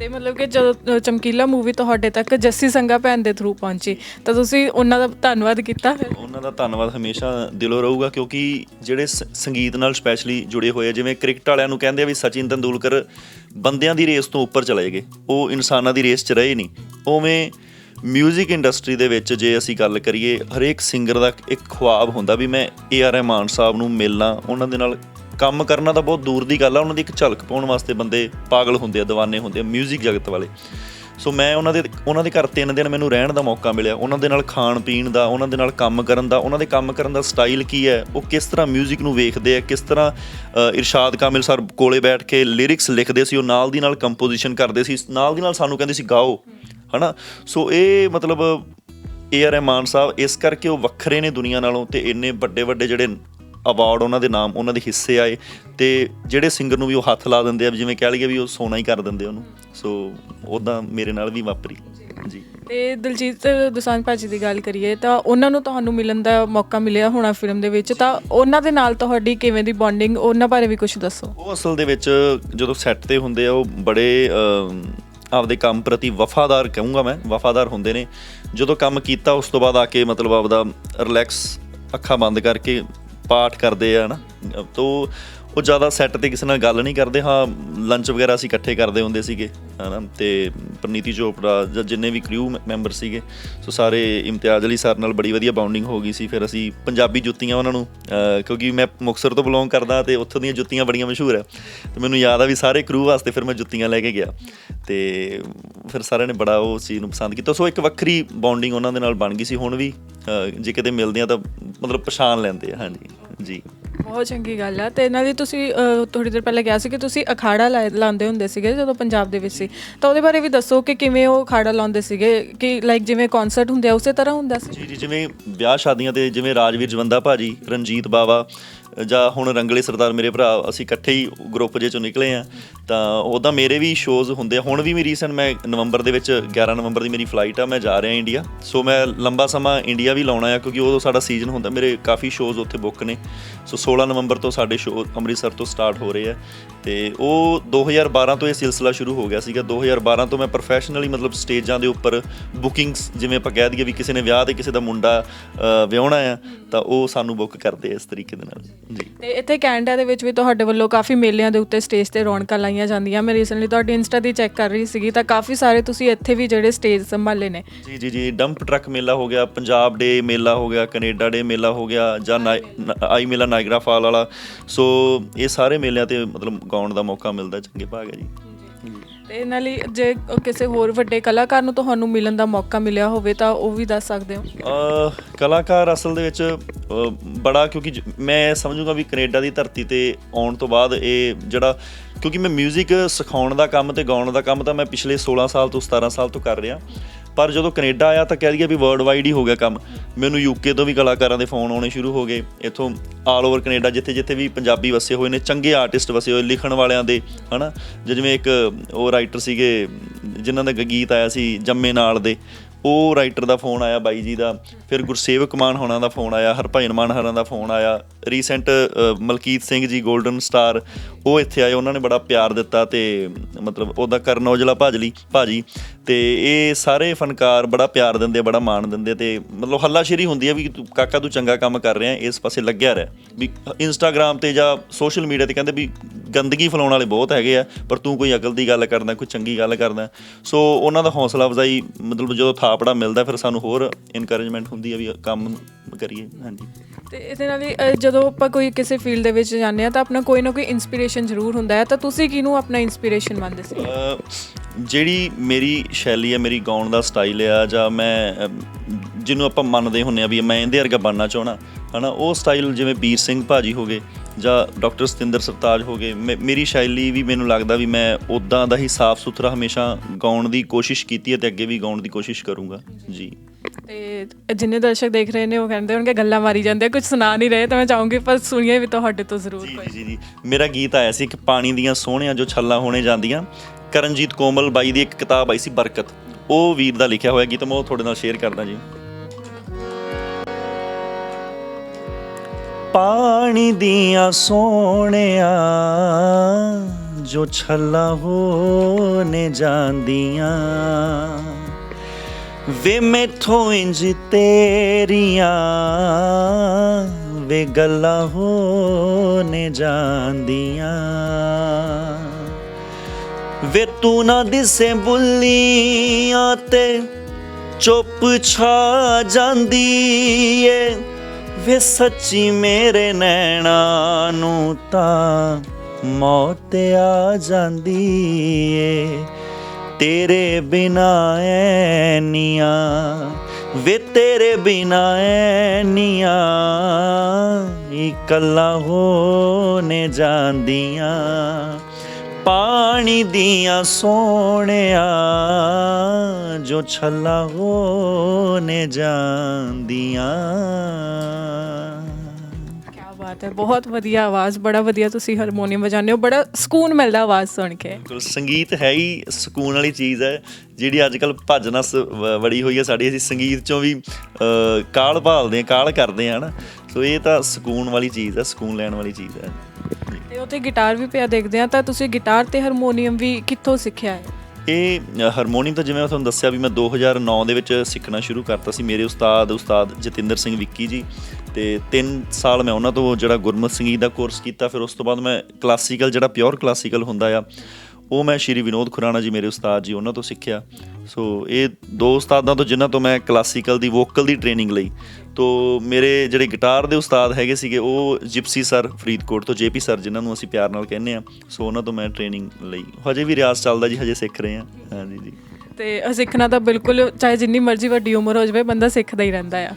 ਤੇ ਮਤਲਬ ਕਿ ਜਦੋਂ ਚਮਕੀਲਾ ਮੂਵੀ ਤੁਹਾਡੇ ਤੱਕ ਜੱਸੀ ਸੰਗਾ ਭੈਣ ਦੇ ਥਰੂ ਪਹੁੰਚੀ ਤਾਂ ਤੁਸੀਂ ਉਹਨਾਂ ਦਾ ਧੰਨਵਾਦ ਕੀਤਾ ਫਿਰ? ਉਹਨਾਂ ਦਾ ਧੰਨਵਾਦ ਹਮੇਸ਼ਾ ਦਿਲੋਂ ਰਹੂਗਾ ਕਿਉਂਕਿ ਜਿਹੜੇ ਸੰਗੀਤ ਨਾਲ ਸਪੈਸ਼ਲੀ ਜੁੜੇ ਹੋਏ ਆ ਜਿਵੇਂ ਕ੍ਰਿਕਟ ਵਾਲਿਆਂ ਨੂੰ ਕਹਿੰਦੇ ਆ ਵੀ ਸਚਿਨ ਤੰਦੂਲਕਰ ਬੰਦਿਆਂ ਦੀ ਰੇਸ ਤੋਂ ਉੱਪਰ ਚਲੇ ਗਏ। ਉਹ ਇਨਸਾਨਾਂ ਦੀ ਰੇਸ 'ਚ ਰਹੇ ਨਹੀਂ। ਉਵੇਂ 뮤직 ਇੰਡਸਟਰੀ ਦੇ ਵਿੱਚ ਜੇ ਅਸੀਂ ਗੱਲ ਕਰੀਏ ਹਰੇਕ ਸਿੰਗਰ ਦਾ ਇੱਕ ਖੁਆਬ ਹੁੰਦਾ ਵੀ ਮੈਂ ਏ ਆਰ ਰਹਿਮਾਨ ਸਾਹਿਬ ਨੂੰ ਮਿਲਣਾ ਉਹਨਾਂ ਦੇ ਨਾਲ ਕੰਮ ਕਰਨਾ ਤਾਂ ਬਹੁਤ ਦੂਰ ਦੀ ਗੱਲ ਆ, ਉਹਨਾਂ ਦੀ ਇੱਕ ਝਲਕ ਪਾਉਣ ਵਾਸਤੇ ਬੰਦੇ ਪਾਗਲ ਹੁੰਦੇ ਆ دیਵਾਨੇ ਹੁੰਦੇ ਆ 뮤직 ਜਗਤ ਵਾਲੇ। ਸੋ ਮੈਂ ਉਹਨਾਂ ਦੇ ਉਹਨਾਂ ਦੇ ਘਰ ਤਿੰਨ ਦਿਨ ਮੈਨੂੰ ਰਹਿਣ ਦਾ ਮੌਕਾ ਮਿਲਿਆ। ਉਹਨਾਂ ਦੇ ਨਾਲ ਖਾਣ ਪੀਣ ਦਾ, ਉਹਨਾਂ ਦੇ ਨਾਲ ਕੰਮ ਕਰਨ ਦਾ, ਉਹਨਾਂ ਦੇ ਕੰਮ ਕਰਨ ਦਾ ਸਟਾਈਲ ਕੀ ਹੈ, ਉਹ ਕਿਸ ਤਰ੍ਹਾਂ 뮤직 ਨੂੰ ਵੇਖਦੇ ਆ, ਕਿਸ ਤਰ੍ਹਾਂ ਇਰਸ਼ਾਦ ਕਾਮਿਲ ਸਰ ਕੋਲੇ ਬੈਠ ਕੇ ਲਿਰਿਕਸ ਲਿਖਦੇ ਸੀ, ਉਹ ਨਾਲ ਦੀ ਨਾਲ ਕੰਪੋਜੀਸ਼ਨ ਕਰਦੇ ਸੀ, ਨਾਲ ਦੀ ਨਾਲ ਸਾਨੂੰ ਕਹਿੰਦੇ ਸੀ, ਗਾਓ। ਹਨਾ? ਸੋ ਇਹ ਮਤਲਬ ਏ ਆਰ ਰਹਿਮਾਨ ਸਾਹਿਬ, ਇਸ ਕਰਕੇ ਉਹ ਵੱਖਰੇ ਨੇ ਦੁਨੀਆ ਨਾਲੋਂ ਤੇ ਇੰਨੇ ਵੱਡੇ ਵੱਡੇ ਜਿਹੜੇ ਅਵਾਰਡ ਉਹਨਾਂ ਦੇ ਨਾਮ ਉਹਨਾਂ ਦੇ ਹਿੱਸੇ ਆਏ ਤੇ ਜਿਹੜੇ ਸਿੰਗਰ ਨੂੰ ਵੀ ਉਹ ਹੱਥ ਲਾ ਦਿੰਦੇ ਆ ਜਿਵੇਂ ਕਹਿ ਲਈਏ ਵੀ ਉਹ ਸੋਨਾ ਹੀ ਕਰ ਦਿੰਦੇ ਉਹਨੂੰ। ਸੋ ਉਦਾਂ ਮੇਰੇ ਨਾਲ ਵੀ ਵਾਪਰੀ। ਜੀ। ਤੇ ਦਲਜੀਤ ਦੋਸਾਂਝ ਭਾਜੀ ਦੀ ਗੱਲ ਕਰੀਏ ਤਾਂ ਉਹਨਾਂ ਨੂੰ ਤੁਹਾਨੂੰ ਮਿਲਣ ਦਾ ਮੌਕਾ ਮਿਲਿਆ ਹੋਣਾ ਫਿਲਮ ਦੇ ਵਿੱਚ ਤਾਂ ਉਹਨਾਂ ਦੇ ਨਾਲ ਤੁਹਾਡੀ ਕਿਵੇਂ ਦੀ ਬੌਂਡਿੰਗ ਉਹਨਾਂ ਬਾਰੇ ਵੀ ਕੁਝ ਦੱਸੋ। ਉਹ ਅਸਲ ਦੇ ਵਿੱਚ ਜਦੋਂ ਸੈੱਟ ਤੇ ਹੁੰਦੇ ਆ ਉਹ ਬੜੇ ਆਪਦੇ ਕੰਮ ਪ੍ਰਤੀ ਵਫਾਦਾਰ ਕਹੂੰਗਾ ਮੈਂ ਵਫਾਦਾਰ ਹੁੰਦੇ ਨੇ। ਜਦੋਂ ਕੰਮ ਕੀਤਾ ਉਸ ਤੋਂ ਬਾਅਦ ਆ ਕੇ ਮਤਲਬ ਆਪਦਾ ਰਿਲੈਕਸ ਅੱਖਾਂ ਬੰਦ ਕਰਕੇ ਪਾਠ ਕਰਦੇ ਆ ਨਾ ਤੋ ਉਹ ਜ਼ਿਆਦਾ ਸੈੱਟ ਤੇ ਕਿਸੇ ਨਾਲ ਗੱਲ ਨਹੀਂ ਕਰਦੇ, ਹਾਂ ਲੰਚ ਵਗੈਰਾ ਅਸੀਂ ਇਕੱਠੇ ਕਰਦੇ ਹੁੰਦੇ ਸੀਗੇ, ਹਨਾ, ਤੇ ਪ੍ਰਨੀਤੀ ਚੋਪੜਾ ਜਾਂ ਜਿੰਨੇ ਵੀ ਕ੍ਰਿਊ ਮੈਂਬਰ ਸੀਗੇ, ਸੋ ਸਾਰੇ ਇਮਤਿਆਜ਼ ਅਲੀ ਸਰ ਨਾਲ ਬੜੀ ਵਧੀਆ ਬਾਉਂਡਿੰਗ ਹੋ ਗਈ ਸੀ, ਫਿਰ ਅਸੀਂ ਪੰਜਾਬੀ ਜੁੱਤੀਆਂ ਉਹਨਾਂ ਨੂੰ ਕਿਉਂਕਿ ਮੈਂ ਮੁਕਤਸਰ ਤੋਂ ਬਿਲੋਂਗ ਕਰਦਾ ਤੇ ਉੱਥੋਂ ਦੀਆਂ ਜੁੱਤੀਆਂ ਬੜੀਆਂ ਮਸ਼ਹੂਰ ਆ ਤੇ ਮੈਨੂੰ ਯਾਦ ਆ ਵੀ ਸਾਰੇ ਕ੍ਰਿਊ ਵਾਸਤੇ ਫਿਰ ਮੈਂ ਜੁੱਤੀਆਂ ਲੈ ਕੇ ਗਿਆ, ਤੇ ਫਿਰ ਸਾਰਿਆਂ ਨੇ ਬੜਾ ਉਹ ਚੀਜ਼ ਨੂੰ ਪਸੰਦ ਕੀਤਾ, ਸੋ ਇੱਕ ਵੱਖਰੀ ਬਾਉਂਡਿੰਗ ਉਹਨਾਂ ਦੇ ਨਾਲ ਬਣ ਗਈ ਸੀ, ਹੁਣ ਵੀ ਜੇ ਕਿਤੇ ਮਿਲਦੇ ਆ ਤਾਂ ਮਤਲਬ ਪਛਾਣ ਲੈਂਦੇ ਆ, ਹਾਂਜੀ, ਜੀ। ਬਹੁਤ ਚੰਗੀ ਗੱਲ ਆ। ਤੇ ਇਹਨਾਂ ਦੀ ਤੁਸੀਂ ਥੋੜੀ ਦੇਰ ਪਹਿਲਾਂ ਕਿਹਾ ਸੀ ਕਿ ਤੁਸੀਂ ਅਖਾੜਾ ਲਾ- ਲਾਉਂਦੇ ਹੁੰਦੇ ਸੀਗੇ ਜਦੋਂ ਪੰਜਾਬ ਦੇ ਵਿੱਚ ਸੀ। ਤਾਂ ਉਹਦੇ ਬਾਰੇ ਵੀ ਦੱਸੋ ਕਿ ਕਿਵੇਂ ਉਹ ਅਖਾੜਾ ਲਾਉਂਦੇ ਸੀਗੇ? ਕਿ ਲਾਈਕ ਜਿਵੇਂ ਕਨਸਰਟ ਹੁੰਦੇ ਆ, ਉਸੇ ਤਰ੍ਹਾਂ ਹੁੰਦਾ ਸੀ? ਜੀ ਜੀ, ਜਿਵੇਂ ਵਿਆਹ ਸ਼ਾਦੀਆਂ ਤੇ ਜਿਵੇਂ ਰਾਜਵੀਰ ਜਵੰਦਾ ਭਾਜੀ, ਰਣਜੀਤ ਬਾਵਾ ਜਾਂ ਹੁਣ ਰੰਗਲੇ ਸਰਦਾਰ ਮੇਰੇ ਭਰਾ ਅਸੀਂ ਇਕੱਠੇ ਹੀ ਗਰੁੱਪ ਜੇ ਚੋਂ ਨਿਕਲੇ ਆ ਤਾਂ ਉਹਦਾ ਮੇਰੇ ਵੀ ਸ਼ੋਜ਼ ਹੁੰਦੇ ਆ। ਹੁਣ ਵੀ ਮੈਂ ਰੀਸੈਂਟ ਮੈਂ ਨਵੰਬਰ ਦੇ ਵਿੱਚ 11 ਨਵੰਬਰ ਦੀ ਮੇਰੀ ਫਲਾਈਟ ਆ ਮੈਂ ਜਾ ਰਿਹਾ ਇੰਡੀਆ ਸੋ ਮੈਂ ਲੰਬਾ ਸਮਾਂ ਇੰਡੀਆ ਵੀ ਲਾਉਣਾ ਆ ਕਿਉਂਕਿ ਉਦੋਂ ਸਾਡਾ ਸੀਜ਼ਨ ਹੁੰਦਾ ਮੇਰੇ ਕਾਫੀ ਸ਼ੋਜ਼ ਉੱਥੇ ਬੁੱਕ ਨੇ। ਸੋ 16 ਨਵੰਬਰ ਤੋਂ ਸਾਡੇ ਸ਼ੋਅ ਅੰਮ੍ਰਿਤਸਰ ਤੋਂ ਸਟਾਰਟ ਹੋ ਰਹੇ ਆ। ਤੇ ਉਹ 2012 ਤੋਂ ਇਹ ਸਿਲਸਿਲਾ ਸ਼ੁਰੂ ਹੋ ਗਿਆ ਸੀਗਾ। 2012 ਤੋਂ ਮੈਂ ਪ੍ਰੋਫੈਸ਼ਨਲੀ ਮਤਲਬ ਸਟੇਜਾਂ ਦੇ ਉੱਪਰ ਬੁਕਿੰਗਸ ਜਿਵੇਂ ਆਪਾਂ ਕਹਿ ਦਈਏ ਵੀ ਕਿਸੇ ਨੇ ਵਿਆਹ ਤੇ ਕਿਸੇ ਦਾ ਮੁੰਡਾ ਅ, ਵਿਆਹੁਣਾ ਆ ਤਾਂ ਉਹ ਸਾਨੂੰ ਬੁੱਕ ਕਰਦੇ ਇਸ ਤਰੀਕੇ ਦੇ ਨਾਲ। ਤੇ ਇੱਥੇ ਕੈਨੇਡਾ ਦੇ ਵਿੱਚ ਵੀ ਤੁਹਾਡੇ ਵੱਲੋਂ ਕਾਫੀ ਮੇਲਿਆਂ ਦੇ ਉੱਤੇ ਸਟੇਜ ਤੇ ਰੌਣਕਾਂ ਲਾਈਆਂ ਜਾਂਦੀਆਂ। ਮੈਂ ਰੀਸੈਂਟਲੀ ਤੁਹਾਡੀ ਇੰਸਟਾ ਦੀ ਚੈੱਕ ਕਰ ਰਹੀ ਸੀਗੀ ਤਾਂ ਕਾਫੀ ਸਾਰੇ ਤੁਸੀਂ ਇੱਥੇ ਵੀ ਜਿਹੜੇ ਸਟੇਜ ਸੰਭਾਲੇ ਨੇ। ਜੀ ਜੀ ਜੀ ਡੰਪ ਟਰੱਕ ਮੇਲਾ ਹੋ ਗਿਆ ਪੰਜਾਬ ਡੇ ਮੇਲਾ ਹੋ ਗਿਆ ਕੈਨੇਡਾ ਡੇ ਮੇਲਾ ਹੋ ਗਿਆ ਜਾਂ ਆਈ ਮੇਲਾ ਨਾਇਗਰਾ ਫਾਲ ਵਾਲਾ। ਸੋ ਇਹ ਸਾਰੇ ਮੇਲਿਆਂ ਤੇ ਮਤਲਬ ਗਾਉਣ ਦਾ ਮੌਕਾ ਮਿਲਦਾ ਚੰਗੇ ਭਾਗ ਹੈ ਜੀ। ਤੇ ਨਾਲ ਜੇ ਕਿਸੇ ਹੋਰ ਵੱਡੇ ਕਲਾਕਾਰ ਨੂੰ ਤੁਹਾਨੂੰ ਮਿਲਣ ਦਾ ਮੌਕਾ ਮਿਲਿਆ ਹੋਵੇ ਤਾਂ ਉਹ ਵੀ ਦੱਸ ਸਕਦੇ ਹੋ। ਅਹ, ਕਲਾਕਾਰ ਅਸਲ ਦੇ ਵਿੱਚ, ਅਹ, ਬੜਾ ਕਿਉਂਕਿ ਜ- ਮੈਂ ਸਮਝੂਗਾ ਵੀ ਕੈਨੇਡਾ ਦੀ ਧਰਤੀ ਤੇ ਆਉਣ ਤੋਂ ਬਾਅਦ ਇਹ ਜਿਹੜਾ ਕਿਉਂਕਿ ਮੈਂ 뮤직 ਸਿਖਾਉਣ ਦਾ ਕੰਮ ਤੇ ਗਾਉਣ ਦਾ ਕੰਮ ਤਾਂ ਮੈਂ ਪਿਛਲੇ 16 ਸਾਲ ਤੋਂ 17 ਸਾਲ ਤੋਂ ਕਰ ਰਿਹਾ। ਪਰ ਜਦੋਂ ਕੈਨੇਡਾ ਆਇਆ ਤਾਂ ਕਹਿ ਦਈਏ ਵੀ ਵਰਲਡ ਵਾਈਡ ਹੀ ਹੋ ਗਿਆ ਕੰਮ। ਮੈਨੂੰ ਯੂਕੇ ਤੋਂ ਵੀ ਕਲਾਕਾਰਾਂ ਦੇ ਫੋਨ ਆਉਣੇ ਸ਼ੁਰੂ ਹੋ ਗਏ। ਇੱਥੋਂ ਆਲ ਓਵਰ ਕੈਨੇਡਾ ਜਿੱਥੇ ਜਿੱਥੇ ਵੀ ਪੰਜਾਬੀ ਵਸੇ ਹੋਏ ਨੇ, ਚੰਗੇ ਆਰਟਿਸਟ ਵਸੇ ਹੋਏ, ਲਿਖਣ ਵਾਲਿਆਂ ਦੇ, ਹਨਾ? ਜਾਂ ਜਿਵੇਂ ਇੱਕ ਉਹ ਰਾਈਟਰ ਸੀਗੇ, ਜਿਨ੍ਹਾਂ ਦਾ ਗ- ਗੀਤ ਆਇਆ ਸੀ ਜੰਮੇ ਨਾਲ ਦੇ। ਉਹ ਰਾਈਟਰ ਦਾ ਫੋਨ ਆਇਆ, ਬਾਈ ਜੀ ਦਾ, ਫਿਰ ਗੁਰਸੇਵਕ ਮਾਨ ਹੋਣਾ ਦਾ ਫੋਨ ਆਇਆ, ਹਰਭਜਨ ਮਾਨ ਹਰਾਂ ਦਾ ਫੋਨ ਆਇਆ recent Malkit Singh ji golden star ਉਹ ਇੱਥੇ ਆਏ, ਉਹਨਾਂ ਨੇ ਬੜਾ ਪਿਆਰ ਦਿੱਤਾ ਤੇ ਮਤਲਬ ਉਹਦਾ ਕਰਨ ਔਜਲਾ ਭਾਜਲੀ, ਭਾਜੀ, ਤੇ ਇਹ ਸਾਰੇ ਫਨਕਾਰ ਬੜਾ ਪਿਆਰ ਦਿੰਦੇ, ਬੜਾ ਮਾਣ ਦਿੰਦੇ ਆ ਤੇ ਮਤਲਬ ਹੱਲਾਸ਼ੇਰੀ ਹੁੰਦੀ ਹੈ ਵੀ ਕਾਕਾ ਤੂੰ ਚੰਗਾ ਕੰਮ ਕਰ ਰਿਹਾ, ਇਸ ਪਾਸੇ ਲੱਗਿਆ ਰਹਿ। ਵੀ ਇੰਸਟਾਗ੍ਰam ਤੇ ਜਾਂ ਸੋਸ਼ਲ ਮੀਡੀਆ ਤੇ ਕਹਿੰਦੇ ਵੀ ਗੰਦਗੀ ਫੈਲਾਉਣ ਵਾਲੇ ਬਹੁਤ ਹੈਗੇ ਆ, ਪਰ ਤੂੰ ਕੋਈ ਅਕਲ ਦੀ ਗੱਲ ਕਰਦਾ, ਕੋਈ ਚੰਗੀ ਗੱਲ ਕਰਦਾ। ਸੋ ਉਹਨਾਂ ਦਾ ਹੌਸਲਾ ਅਫਜ਼ਾਈ ਮਤਲਬ ਜਦੋਂ ਥਾ ਥਾਪੜਾ ਮਿਲਦਾ ਫਿਰ ਸਾਨੂੰ ਹੋਰ ਇਨਕਰੇਜਮੈਂਟ ਹੁੰਦੀ ਹੈ ਵੀ ਕੰਮ ਕਰੀਏ। ਹਾਂਜੀ। ਤੇ ਇਹਦੇ ਨਾਲ ਹੀ ਅ, ਜਦੋਂ ਆਪਾਂ ਕੋਈ ਕਿਸੇ ਫੀਲਡ ਦੇ ਵਿੱਚ ਜਾਂਦੇ ਆ ਤਾਂ ਆਪਣਾ ਕੋਈ ਨਾ ਕੋਈ ਇਨਸਪੀਰੇਸ਼ਨ ਜ਼ਰੂਰ ਹੁੰਦਾ ਹੈ। ਤਾਂ ਤੁਸੀਂ ਕਿਹਨੂੰ ਆਪਣਾ ਇਨਸਪੀਰੇਸ਼ਨ ਮੰਨਦੇ ਸੀ? ਜਿਹੜੀ ਮੇਰੀ ਸ਼ੈਲੀ ਹੈ ਮੇਰੀ ਗਾਉਣ ਦਾ ਸਟਾਈਲ ਆ ਜਾਂ ਮੈਂ ਜਿਹਨੂੰ ਆਪਾਂ ਮੰਨਦੇ ਹੁੰਨੇ ਆ ਵੀ ਮੈਂ ਇਹਦੇ ਵਰਗਾ ਬਣਨਾ ਚਾਹਣਾ ਹਨਾ ਉਹ ਸਟਾਈਲ ਜਿਵੇਂ ਵੀਰ ਸਿੰਘ ਭਾਜੀ ਹੋ ਗਏ ਜਾਂ ਡਾਕਟਰ ਸਤਿੰਦਰ ਸਰਤਾਜ ਹੋ ਗਏ ਮੇਰੀ ਸ਼ੈਲੀ ਵੀ ਮੈਨੂੰ ਲੱਗਦਾ ਵੀ ਮੈਂ ਉਦਾਂ ਦਾ ਹੀ ਸਾਫ਼ ਸੁਥਰਾ ਹਮੇਸ਼ਾ ਗਾਉਣ ਦੀ ਕੋਸ਼ਿਸ਼ ਕੀਤੀ ਹੈ ਤੇ ਅੱਗੇ ਵੀ ਗਾਉਣ ਦੀ ਕੋਸ਼ਿਸ਼ ਕਰੂੰਗਾ। ਜੀ। ਤੇ ਜਿੰਨੇ ਦਰਸ਼ਕ ਦੇਖ ਰਹੇ ਨੇ ਉਹ ਕਹਿੰਦੇ ਹੋਣਗੇ ਗੱਲਾਂ ਮਾਰੀ ਜਾਂਦੇ ਕੁਝ ਸੁਣਾ ਨਹੀਂ ਰਹੇ ਤਾਂ ਮੈਂ ਚਾਹੂੰਗੀ ਪਰ ਸੁਣੀਏ ਵੀ ਤੁਹਾਡੇ ਤੋਂ ਜ਼ਰੂਰ ਕੋਈ। ਜੀ ਜੀ। ਮੇਰਾ ਗੀਤ ਆਇਆ ਸੀ ਕਿ ਪਾਣੀ ਦੀਆਂ ਸੋਹਣੀਆਂ ਜੋ ਛੱਲਾਂ ਹੋਣੇ ਜਾਂਦੀਆਂ। ਕਰਨਜੀਤ ਕੋਮਲ ਬਾਈ ਦੀ ਇੱਕ ਕਿਤਾਬ ਆਈ ਸੀ ਬਰਕਤ। ਉਹ ਵੀਰ ਦਾ ਲਿਖਿਆ ਹੋਇਆ ਗੀਤ ਮੈਂ ਉਹ ਤੁਹਾਡੇ ਨਾਲ ਸ਼ੇਅਰ ਕਰਦਾ ਜੀ। ਪਾਣੀ ਦੀਆਂ ਸੋਹਣਿਆਂ ਜੋ ਛੱਲਾਂ ਹੋਣੇ ਜਾਂਦੀਆਂ। ਵੇ ਮੈਥੋਂ ਇੰਜ ਤੇਰੀਆਂ, ਵੇ ਗੱਲਾਂ ਹੋਣੇ ਜਾਂਦੀਆਂ। ਵੇ ਤੂੰ ਨਾ ਦਿਸੇ ਬੁੱਲੀਆਂ ਤੇ ਚੁੱਪ ਛਾ ਜਾਂਦੀ ਏ। ਵੇ ਸੱਚੀ ਮੇਰੇ ਨੈਣਾ ਨੂੰ ਤਾਂ ਮੌਤ ਆ ਜਾਂਦੀ ਏ। ਤੇਰੇ ਬਿਨਾ ਐਨੀਆਂ ਵੇ ਤੇਰੇ ਬਿਨਾ ਐਨੀਆਂ ਇਕੱਲਾ ਹੋਣੇ ਜਾਂਦੀਆਂ। ਪਾਣੀ ਦੀਆਂ ਸੋਹਣਿਆਂ ਜੋ ਛੱਲਾ ਹੋਣੇ ਜਾਂਦੀਆਂ। ਕੀ ਬਾਤ ਬਾਤ ਹੈ ਬਹੁਤ ਵਧੀਆ ਆਵਾਜ਼ ਬੜਾ ਵਧੀਆ ਤੁਸੀਂ ਹਾਰਮੋਨੀਅਮ ਵਜਾਉਂਦੇ ਹੋ ਬੜਾ ਸਕੂਨ ਮਿਲਦਾ ਆਵਾਜ਼ ਸੁਣ ਕੇ। ਬਿਲਕੁਲ ਸੰਗੀਤ ਹੈ ਹੀ ਸਕੂਨ ਵਾਲੀ ਚੀਜ਼ ਹੈ ਜਿਹੜੀ ਅੱਜ ਕੱਲ ਭੱਜ ਨਸ ਵੜੀ ਹੋਈ ਹੈ ਸਾਡੀ ਅਸੀਂ ਸੰਗੀਤ ਚੋਂ ਵੀ ਕਾਲ ਭਾਲਦੇ ਹਾਂ ਕਾਲ ਕਰਦੇ ਹਾਂ ਨਾ ਸੋ ਇਹ ਤਾਂ ਸਕੂਨ ਵਾਲੀ ਚੀਜ਼ ਹੈ ਸਕੂਨ ਲੈਣ ਵਾਲੀ ਚੀਜ਼ ਹੈ। ਤੇ ਉੱਥੇ ਗਿਟਾਰ ਵੀ ਪਿਆ ਦੇਖਦੇ ਆ ਤਾਂ ਤੁਸੀਂ ਗਿਟਾਰ ਤੇ ਹਾਰਮੋਨੀਅਮ ਵੀ ਕਿੱਥੋਂ ਸਿੱਖਿਆ ਹੈ? ਇਹ ਅ, ਹਾਰਮੋਨੀਅਮ ਤਾਂ ਜਿਵੇਂ ਮੈਂ ਤੁਹਾਨੂੰ ਦੱਸਿਆ ਵੀ ਮੈਂ 2009 ਦੇ ਵਿੱਚ ਸਿੱਖਣਾ ਸ਼ੁਰੂ ਕਰਤਾ ਸੀ ਮੇਰੇ ਉਸਤਾਦ ਉਸਤਾਦ ਜਤਿੰਦਰ ਸਿੰਘ ਵਿੱਕੀ ਜੀ ਤੇ 3 ਸਾਲ ਮੈਂ ਉਹਨਾਂ ਤੋਂ ਜਿਹੜਾ ਗੁਰਮਤ ਸੰਗੀਤ ਦਾ ਕੋਰਸ ਕੀਤਾ ਫਿਰ ਉਸ ਤੋਂ ਬਾਅਦ ਮੈਂ ਕਲਾਸੀਕਲ ਜਿਹੜਾ ਪਿਓਰ ਕਲਾਸੀਕਲ ਹੁੰਦਾ ਆ ਉਹ ਮੈਂ ਸ਼੍ਰੀ ਵਿਨੋਦ ਖੁਰਾਣਾ ਜੀ ਮੇਰੇ ਉਸਤਾਦ ਜੀ ਉਹਨਾਂ ਤੋਂ ਸਿੱਖਿਆ। ਸੋ ਇਹ ਦੋ ਉਸਤਾਦਾਂ ਤੋਂ ਜਿਨ੍ਹਾਂ ਤੋਂ ਮੈਂ ਕਲਾਸੀਕਲ ਦੀ ਵੋਕਲ ਦੀ ਟ੍ਰੇਨਿੰਗ ਲਈ ਤੋ ਮੇਰੇ ਜਿਹੜੇ ਗਿਟਾਰ ਦੇ ਉਸਤਾਦ ਹੈਗੇ ਸੀਗੇ ਉਹ ਜਿਪਸੀ ਸਰ ਫਰੀਦਕੋਟ ਤੋਂ ਜੇਪੀ ਸਰ ਜਿਨ੍ਹਾਂ ਨੂੰ ਅਸੀਂ ਪਿਆਰ ਨਾਲ ਕਹਿੰਦੇ ਆ ਸੋ ਉਹਨਾਂ ਤੋਂ ਮੈਂ ਟ੍ਰੇਨਿੰਗ ਲਈ। ਹਜੇ ਵੀ ਰਿਆਜ਼ ਚੱਲਦਾ ਜੀ ਹਜੇ ਸਿੱਖ ਰਹੇ ਆ ਹਾਂਜੀ ਜੀ। ਤੇ ਸਿੱਖਣਾ ਤਾਂ ਬਿਲਕੁਲ ਚਾਹੇ ਜਿੰਨੀ ਮਰਜ਼ੀ ਵੱਡੀ ਉਮਰ ਹੋ ਜਾਵੇ ਬੰਦਾ ਸਿੱਖਦਾ ਹੀ ਰਹਿੰਦਾ ਆ।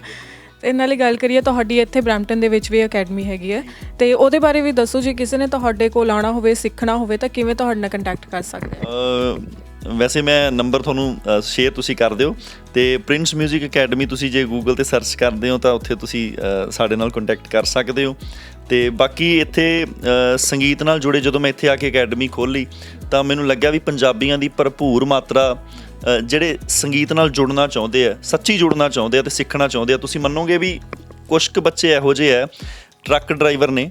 ਤੇ ਨਾਲੇ ਗੱਲ ਕਰੀਏ ਤੁਹਾਡੀ ਇੱਥੇ ਬ੍ਰੈਂਪਟਨ ਦੇ ਵਿੱਚ ਵੀ ਅਕੈਡਮੀ ਹੈਗੀ ਹੈ। ਤੇ ਉਹਦੇ ਬਾਰੇ ਵੀ ਦੱਸੋ ਜੇ ਕਿਸੇ ਨੇ ਤੁਹਾਡੇ ਕੋਲ ਆਉਣਾ ਹੋਵੇ ਸਿੱਖਣਾ ਹੋਵੇ ਤਾਂ ਕਿਵੇਂ ਤੁਹਾਡੇ ਨਾਲ ਕੰਟੈਕਟ ਕਰ ਸਕਦੇ ਆ? ਅ, ਵੈਸੇ ਮੈਂ ਨੰਬਰ ਤੁਹਾਨੂੰ ਸ਼ੇਅਰ ਤੁਸੀਂ ਕਰ ਦਿਓ ਤੇ ਪ੍ਰਿੰਸ 뮤직 ਅਕੈਡਮੀ ਤੁਸੀਂ ਜੇ ਗੂਗਲ ਤੇ ਸਰਚ ਕਰਦੇ ਹੋ ਤਾਂ ਉੱਥੇ ਤੁਸੀਂ ਸਾਡੇ ਨਾਲ ਕੰਟੈਕਟ ਕਰ ਸਕਦੇ ਹੋ। ਤੇ ਬਾਕੀ ਇੱਥੇ ਸੰਗੀਤ ਨਾਲ ਜੁੜੇ ਜਦੋਂ ਮੈਂ ਇੱਥੇ ਆ ਕੇ ਅਕੈਡਮੀ ਖੋਲੀ ਤਾਂ ਮੈਨੂੰ ਲੱਗਿਆ ਵੀ ਪੰਜਾਬੀਆਂ ਦੀ ਭਰਪੂਰ ਮਾਤਰਾ ਜਿਹੜੇ ਸੰਗੀਤ ਨਾਲ ਜੁੜਨਾ ਚਾਹੁੰਦੇ ਆ, ਸੱਚੀ ਜੁੜਨਾ ਚਾਹੁੰਦੇ ਆ ਤੇ ਸਿੱਖਣਾ ਚਾਹੁੰਦੇ ਆ, ਤੁਸੀਂ ਮੰਨੋਗੇ ਵੀ ਕੁਝ ਕੁ ਬੱਚੇ ਇਹੋ ਜਿਹੇ ਆ, ਟਰੱਕ ਡਰਾਈਵਰ ਨੇ